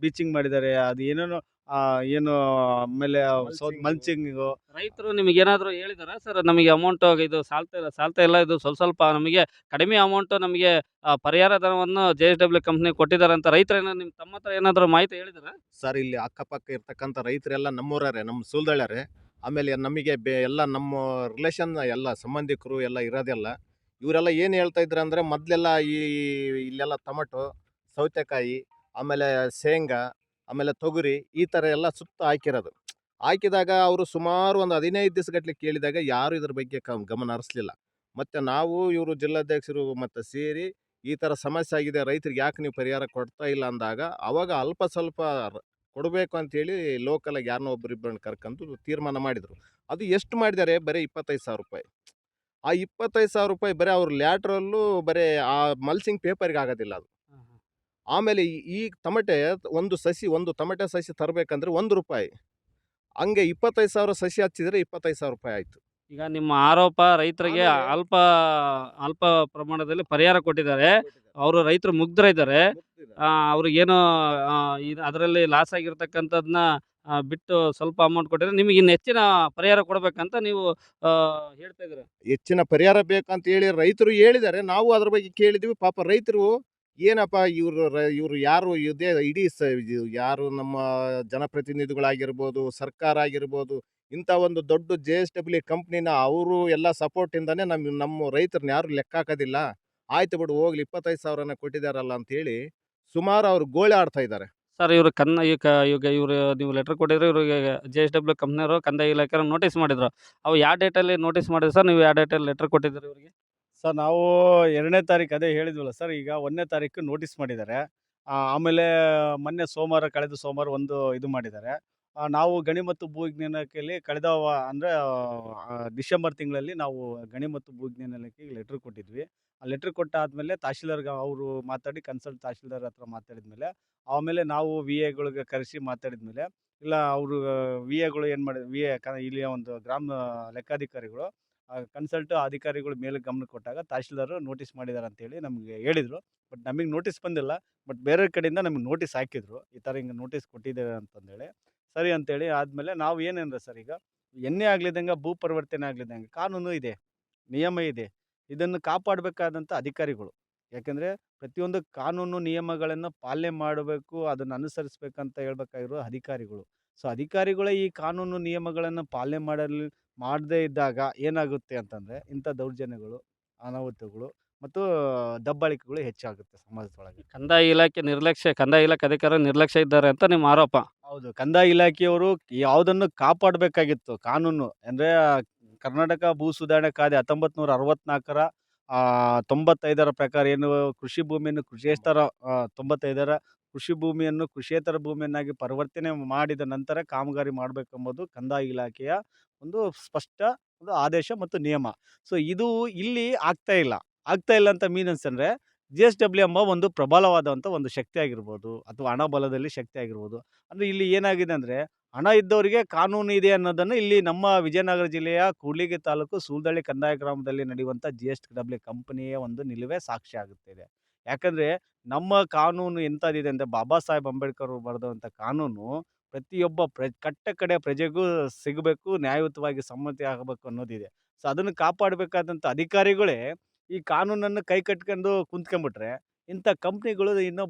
ಬೀಚಿಂಗ್ ಮಾಡಿದ್ದಾರೆ ಅದು ಏನೇನೋ ಆ, ಏನು ಆಮೇಲೆ ಮಲ್ಚಿಂಗು ರೈತರು ನಿಮಗೆ ಏನಾದರೂ ಹೇಳಿದಾರ? ಸರ್ ನಮಗೆ ಅಮೌಂಟ್ ಇದು ಸಾಲ್ತಾ ಇಲ್ಲ ಸಾಲ್ತಾ ಇಲ್ಲ ಇದು ಸ್ವಲ್ಪ ಸ್ವಲ್ಪ ನಮಗೆ ಕಡಿಮೆ ಅಮೌಂಟ್ ನಮಗೆ ಆ, ಪರಿಹಾರ ಧನವನ್ನು ಜೆ ಎಸ್ ಡಬ್ಲ್ಯೂ ಕಂಪ್ನಿ ಕೊಟ್ಟಿದ್ದಾರೆ ಅಂತ ರೈತರು ಏನಾದ್ರು ನಿಮ್ಮ ತಮ್ಮ ಹತ್ರ ಏನಾದರೂ ಮಾಹಿತಿ ಹೇಳಿದಾರ? ಸರ್ ಇಲ್ಲಿ ಅಕ್ಕಪಕ್ಕ ಇರ್ತಕ್ಕಂಥ ರೈತರೆಲ್ಲ ನಮ್ಮೂರೇ ನಮ್ಮ ಸುಲ್ದಳ್ಯಾರೆ ಆಮೇಲೆ ನಮಗೆ ಬೆ ಎಲ್ಲ ನಮ್ಮ ರಿಲೇಷನ್ ಎಲ್ಲ ಸಂಬಂಧಿಕರು ಎಲ್ಲ ಇರೋದೆಲ್ಲ. ಇವರೆಲ್ಲ ಏನು ಹೇಳ್ತಾ ಇದ್ರು ಅಂದರೆ ಮೊದಲೆಲ್ಲ ಈ ಇಲ್ಲೆಲ್ಲ ಟೊಮಟೊ ಸೌತೆಕಾಯಿ ಆಮೇಲೆ ಶೇಂಗಾ ಆಮೇಲೆ ತೊಗರಿ ಈ ಥರ ಎಲ್ಲ ಸುತ್ತ ಹಾಕಿರೋದು. ಹಾಕಿದಾಗ ಅವರು ಸುಮಾರು ಒಂದು ಹದಿನೈದು ದಿವಸಗಟ್ಟಲೆ ಕೇಳಿದಾಗ ಯಾರು ಇದ್ರ ಬಗ್ಗೆ ಗಮನ ಹರಿಸ್ಲಿಲ್ಲ. ಮತ್ತು ನಾವು ಇವರು ಜಿಲ್ಲಾಧ್ಯಕ್ಷರು ಮತ್ತು ಸೇರಿ ಈ ಥರ ಸಮಸ್ಯೆ ಆಗಿದೆ, ರೈತರಿಗೆ ಯಾಕೆ ನೀವು ಪರಿಹಾರ ಕೊಡ್ತಾ ಇಲ್ಲ ಅಂದಾಗ ಅವಾಗ ಅಲ್ಪ ಸ್ವಲ್ಪ ಕೊಡಬೇಕು ಅಂತೇಳಿ ಲೋಕಲಾಗಿ ಯಾರನ್ನೋ ಒಬ್ಬರಿಬ್ಬರನ್ನು ಕರ್ಕೊಂಡು ತೀರ್ಮಾನ ಮಾಡಿದರು. ಅದು ಎಷ್ಟು ಮಾಡಿದ್ದಾರೆ ಬರೀ ಇಪ್ಪತ್ತೈದು ಸಾವಿರ ರೂಪಾಯಿ. ಆ ಇಪ್ಪತ್ತೈದು ಸಾವಿರ ರೂಪಾಯಿ ಬರೀ ಅವ್ರ ಲ್ಯಾಟ್ರಲ್ಲೂ ಬರೀ ಆ ಮಲ್ಸಿಂಗ್ ಪೇಪರ್ಗೆ ಆಗೋದಿಲ್ಲ ಅದು. ಆಮೇಲೆ ಈ- ತಮಟೆ ಒಂದು ಸಸಿ ಒಂದು ಟಮಟೆ ಸಸಿ ತರಬೇಕಂದ್ರೆ ಒಂದು ರೂಪಾಯಿ. ಹಂಗೆ ಇಪ್ಪತ್ತೈದು ಸಾವಿರ ಸಸಿ ಹಚ್ಚಿದರೆ ಇಪ್ಪತ್ತೈದು ಸಾವಿರ ರೂಪಾಯಿ ಆಯಿತು. ಈಗ ನಿಮ್ಮ ಆರೋಪ ರೈತರಿಗೆ ಅಲ್ಪ ಅಲ್ಪ ಪ್ರಮಾಣದಲ್ಲಿ ಪರಿಹಾರ ಕೊಟ್ಟಿದ್ದಾರೆ. ಅವರು ರೈತರು ಮುಗ್ಧರಿದ್ದಾರೆ ಅವ್ರಿಗೇನು ಇದು ಅದರಲ್ಲಿ ಲಾಸ್ ಆಗಿರ್ತಕ್ಕಂಥದ್ದನ್ನ ಬಿಟ್ಟು ಸ್ವಲ್ಪ ಅಮೌಂಟ್ ಕೊಟ್ಟಿದ್ರೆ ನಿಮಗೆ ಇನ್ನು ಹೆಚ್ಚಿನ ಪರಿಹಾರ ಕೊಡಬೇಕಂತ ನೀವು ಹೇಳ್ತಾ ಇದ್ದೀರಾ? ಹೆಚ್ಚಿನ ಪರಿಹಾರ ಬೇಕಂತ ಹೇಳಿ ರೈತರು ಹೇಳಿದ್ದಾರೆ. ನಾವು ಅದ್ರ ಬಗ್ಗೆ ಕೇಳಿದ್ವಿ ಪಾಪ ರೈತರು ಏನಪ್ಪ ಇವರು ಇವರು ಯಾರು ಇದೇ ಇಡೀ ಸ ಯಾರು ನಮ್ಮ ಜನಪ್ರತಿನಿಧಿಗಳಾಗಿರ್ಬೋದು, ಸರ್ಕಾರ ಆಗಿರ್ಬೋದು, ಇಂಥ ಒಂದು ದೊಡ್ಡ ಜೆ ಎಸ್ ಡಬ್ಲ್ಯೂ ಕಂಪ್ನಿನ ಅವರು ಎಲ್ಲ ಸಪೋರ್ಟಿಂದನೇ ನಮ್ಮ ನಮ್ಮ ರೈತರನ್ನ ಯಾರು ಲೆಕ್ಕ ಹಾಕೋದಿಲ್ಲ. ಆಯ್ತು ಬಿಡು, ಹೋಗ್ಲಿ, ಇಪ್ಪತ್ತೈದು ಸಾವಿರನ ಕೊಟ್ಟಿದ್ದಾರಲ್ಲ ಅಂತೇಳಿ ಸುಮಾರು ಅವರು ಗೋಳೆ ಆಡ್ತಾ ಇದ್ದಾರೆ ಸರ್, ಇವರು ಕನ್ನ, ಈಗ ಇವಾಗ ಇವರು ನೀವು ಲೆಟರ್ ಕೊಟ್ಟಿದ್ರೆ ಇವ್ರಿಗೆ ಜೆ ಎಸ್ ಡಬ್ಲ್ಯೂ ಕಂಪ್ನಿಯವರು ಕಂದಾಯ ಇಲಾಖೆ ನೋಟಿಸ್ ಮಾಡಿದ್ರು. ಅವು ಯಾವ ಡೇಟಲ್ಲಿ ನೋಟಿಸ್ ಮಾಡಿದ್ರು ಸರ್, ನೀವು ಯಾವ ಡೇಟಲ್ಲಿ ಲೆಟರ್ ಕೊಟ್ಟಿದ್ದೀರಿ ಇವರಿಗೆ? ಸರ್ ನಾವು ಎರಡನೇ ತಾರೀಕು ಅದೇ ಹೇಳಿದ್ವಲ್ಲ ಸರ್, ಈಗ ಒಂದನೇ ತಾರೀಕು ನೋಟಿಸ್ ಮಾಡಿದ್ದಾರೆ. ಆಮೇಲೆ ಮೊನ್ನೆ ಸೋಮವಾರ, ಕಳೆದ ಸೋಮವಾರ ಒಂದು ಇದು ಮಾಡಿದ್ದಾರೆ. ನಾವು ಗಣಿ ಮತ್ತು ಭೂವಿಜ್ಞಾನಕ್ಕೆ ಕಳೆದ ಅಂದರೆ ಡಿಸೆಂಬರ್ ತಿಂಗಳಲ್ಲಿ ನಾವು ಗಣಿ ಮತ್ತು ಭೂವಿಜ್ಞಾನ ಇಲಾಖೆಗೆ ಲೆಟ್ರ್ ಕೊಟ್ಟಿದ್ವಿ. ಆ ಲೆಟ್ರ್ ಕೊಟ್ಟಾದ್ಮೇಲೆ ತಹಶೀಲ್ದಾರ್ಗೆ ಅವರು ಮಾತಾಡಿ, ಕನ್ಸಲ್ಟ್ ತಹಶೀಲ್ದಾರ್ ಹತ್ರ ಮಾತಾಡಿದ್ಮೇಲೆ, ಆಮೇಲೆ ನಾವು ವಿ ಎಗಳಿಗೆ ಕರೆಸಿ ಮಾತಾಡಿದ್ಮೇಲೆ, ಇಲ್ಲ ಅವರು ವಿ ಎಗಳು ಏನು ಮಾಡಿ ವಿ ಎ ಇಲ್ಲಿಯ ಒಂದು ಗ್ರಾಮ ಲೆಕ್ಕಾಧಿಕಾರಿಗಳು ಕನ್ಸಲ್ಟ್ ಅಧಿಕಾರಿಗಳು ಮೇಲೆ ಗಮನ ಕೊಟ್ಟಾಗ ತಹಶೀಲ್ದಾರ್ ನೋಟಿಸ್ ಮಾಡಿದ್ದಾರೆ ಅಂತೇಳಿ ನಮಗೆ ಹೇಳಿದರು. ಬಟ್ ನಮಗೆ ನೋಟಿಸ್ ಬಂದಿಲ್ಲ. ಬಟ್ ಬೇರೆ ಕಡೆಯಿಂದ ನಮಗೆ ನೋಟಿಸ್ ಹಾಕಿದ್ರು. ಈ ಥರ ಹಿಂಗೆ ನೋಟಿಸ್ ಕೊಟ್ಟಿದ್ದೇವೆ ಅಂತಂದೇಳಿ. ಸರಿ ಅಂತೇಳಿ ಆದಮೇಲೆ ನಾವು ಏನೇನು ಸರ್ ಈಗ? ಎಣ್ಣೆ ಆಗ್ಲಿದ್ದಂಗೆ, ಭೂ ಪರಿವರ್ತನೆ ಆಗ್ಲಿದ್ದಂಗೆ, ಕಾನೂನು ಇದೆ, ನಿಯಮ ಇದೆ. ಇದನ್ನು ಕಾಪಾಡಬೇಕಾದಂಥ ಅಧಿಕಾರಿಗಳು. ಯಾಕೆಂದರೆ ಪ್ರತಿಯೊಂದು ಕಾನೂನು ನಿಯಮಗಳನ್ನು ಪಾಲನೆ ಮಾಡಬೇಕು, ಅದನ್ನು ಅನುಸರಿಸಬೇಕಂತ ಹೇಳ್ಬೇಕಾಗಿರೋ ಅಧಿಕಾರಿಗಳು. ಸೊ ಅಧಿಕಾರಿಗಳೇ ಈ ಕಾನೂನು ನಿಯಮಗಳನ್ನು ಪಾಲನೆ ಮಾಡಲು ಮಾಡದೇ ಇದ್ದಾಗ ಏನಾಗುತ್ತೆ ಅಂತಂದರೆ ಇಂಥ ದೌರ್ಜನ್ಯಗಳು ಅನಾಹುತಗಳು ಮತ್ತು ದಬ್ಬಾಳಿಕೆಗಳು ಹೆಚ್ಚಾಗುತ್ತೆ ಸಮಾಜದೊಳಗೆ. ಕಂದಾಯ ಇಲಾಖೆ ನಿರ್ಲಕ್ಷ್ಯ ಕಂದಾಯ ಇಲಾಖೆ ಅಧಿಕಾರಿ ನಿರ್ಲಕ್ಷ್ಯ ಇದ್ದಾರೆ ಅಂತ ನಿಮ್ಮ ಆರೋಪ. ಹೌದು ಕಂದಾಯ ಇಲಾಖೆಯವರು ಯಾವುದನ್ನು ಕಾಪಾಡಬೇಕಾಗಿತ್ತು ಕಾನೂನು. ಅಂದರೆ ಕರ್ನಾಟಕ ಭೂ ಸುಧಾರಣೆ ಕಾಯ್ದೆ ಹತ್ತೊಂಬತ್ತು ನೂರ ಅರವತ್ನಾಲ್ಕರ ತೊಂಬತ್ತೈದರ ಪ್ರಕಾರ ಏನು ಕೃಷಿ ಭೂಮಿಯನ್ನು ಕೃಷಿಯೇತರ ತೊಂಬತ್ತೈದರ ಕೃಷಿ ಭೂಮಿಯನ್ನು ಕೃಷಿಯೇತರ ಭೂಮಿಯನ್ನಾಗಿ ಪರಿವರ್ತನೆ ಮಾಡಿದ ನಂತರ ಕಾಮಗಾರಿ ಮಾಡಬೇಕೆಂಬುದು ಕಂದಾಯ ಇಲಾಖೆಯ ಒಂದು ಸ್ಪಷ್ಟ ಒಂದು ಆದೇಶ ಮತ್ತು ನಿಯಮ. ಸೊ, ಇದು ಇಲ್ಲಿ ಆಗ್ತಾ ಇಲ್ಲ. ಆಗ್ತಾ ಇಲ್ಲ ಅಂತ ಮೀನ್ಸ್ ಅಂದರೆ ಜಿ ಎಸ್ ಡಬ್ಲ್ಯೂ ಎಂಬ ಒಂದು ಪ್ರಬಲವಾದಂಥ ಒಂದು ಶಕ್ತಿ ಆಗಿರ್ಬೋದು ಅಥವಾ ಹಣ ಬಲದಲ್ಲಿ ಶಕ್ತಿ ಆಗಿರ್ಬೋದು. ಅಂದರೆ ಇಲ್ಲಿ ಏನಾಗಿದೆ ಅಂದರೆ ಹಣ ಇದ್ದವರಿಗೆ ಕಾನೂನು ಇದೆ ಅನ್ನೋದನ್ನು ಇಲ್ಲಿ ನಮ್ಮ ವಿಜಯನಗರ ಜಿಲ್ಲೆಯ ಕೂಡ್ಲಿಗಿ ತಾಲೂಕು ಸೂಲ್ದಳ್ಳಿ ಕಂದಾಯ ಗ್ರಾಮದಲ್ಲಿ ನಡೆಯುವಂಥ ಜಿ ಎಸ್ ಡಬ್ಲ್ಯೂ ಕಂಪನಿಯ ಒಂದು ನಿಲುವೇ ಸಾಕ್ಷಿ ಆಗುತ್ತಿದೆ ಯಾಕಂದರೆ ನಮ್ಮ ಕಾನೂನು ಎಂಥದ್ದಿದೆ ಅಂದರೆ ಬಾಬಾ ಸಾಹೇಬ್ ಅಂಬೇಡ್ಕರ್ ಬರೆದಂಥ ಕಾನೂನು ಪ್ರತಿಯೊಬ್ಬ ಪ್ರ ಕಟ್ಟ ಕಡೆ ಪ್ರಜೆಗೂ ಸಿಗಬೇಕು ನ್ಯಾಯಯುತವಾಗಿ ಸಮ್ಮತಿ ಆಗಬೇಕು ಅನ್ನೋದಿದೆ. ಸೊ ಅದನ್ನು ಕಾಪಾಡಬೇಕಾದಂಥ ಅಧಿಕಾರಿಗಳೇ ಈ ಕಾನೂನನ್ನು ಕೈ ಕಟ್ಕೊಂಡು ಕುಂತ್ಕೊಂಡ್ಬಿಟ್ರೆ ಇಂಥ ಕಂಪ್ನಿಗಳು ಇನ್ನೂ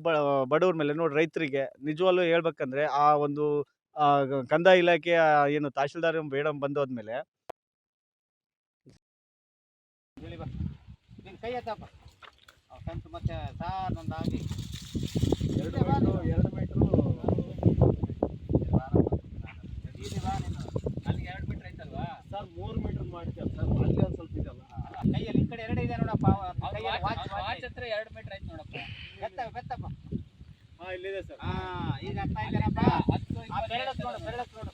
ಬಡವ್ರ ಮೇಲೆ ನೋಡಿ ರೈತರಿಗೆ ನಿಜವಾಗ್ಲೂ ಹೇಳ್ಬೇಕಂದ್ರೆ ಆ ಒಂದು ಕಂದಾಯ ಇಲಾಖೆಯ ಏನು ತಹಶೀಲ್ದಾರ್ ಮೇಡಮ್ ಬಂದೋದ್ಮೇಲೆ ಕೈ ಎತ್ತಪ್ಪ ಕಂತು ಮತ್ತೆ ಸಾರ್ ನಂದಾಗಿ ಎರಡು ಮೀಟ್ರು ಎರಡು ಮೀಟ್ರು ನನಗೆ ಎರಡು ಮೀಟ್ರ್ ಐತಲ್ವಾ ಸರ್ ಮೂರು ಮೀಟ್ರ್ ಮಾಡ್ತೇವೆ ಸರ್ ಅಲ್ಲಿ ಒಂದು ಸ್ವಲ್ಪ ಇದೆಯಲ್ಲ. ಕೈಯಲ್ಲಿ ಈ ಕಡೆ ಎರಡು ಇದೆ ನೋಡಪ್ಪ. ಕೈಯಲ್ಲಿ ವಾಚ್ ವಾಚ್ ಹತ್ರ ಎರಡು ಮೀಟ್ರ್ ಐತೆ ನೋಡಪ್ಪ. ಬೆತ್ತ ಬೆತ್ತಪ್ಪ. ಹಾಂ ಇಲ್ಲಿದೆ ಸರ್. ಹಾ ಈಗ ಹತ್ತು ಬೆರಳತ್ತು ನೋಡು ಬೆರಳತ್ತು ನೋಡು.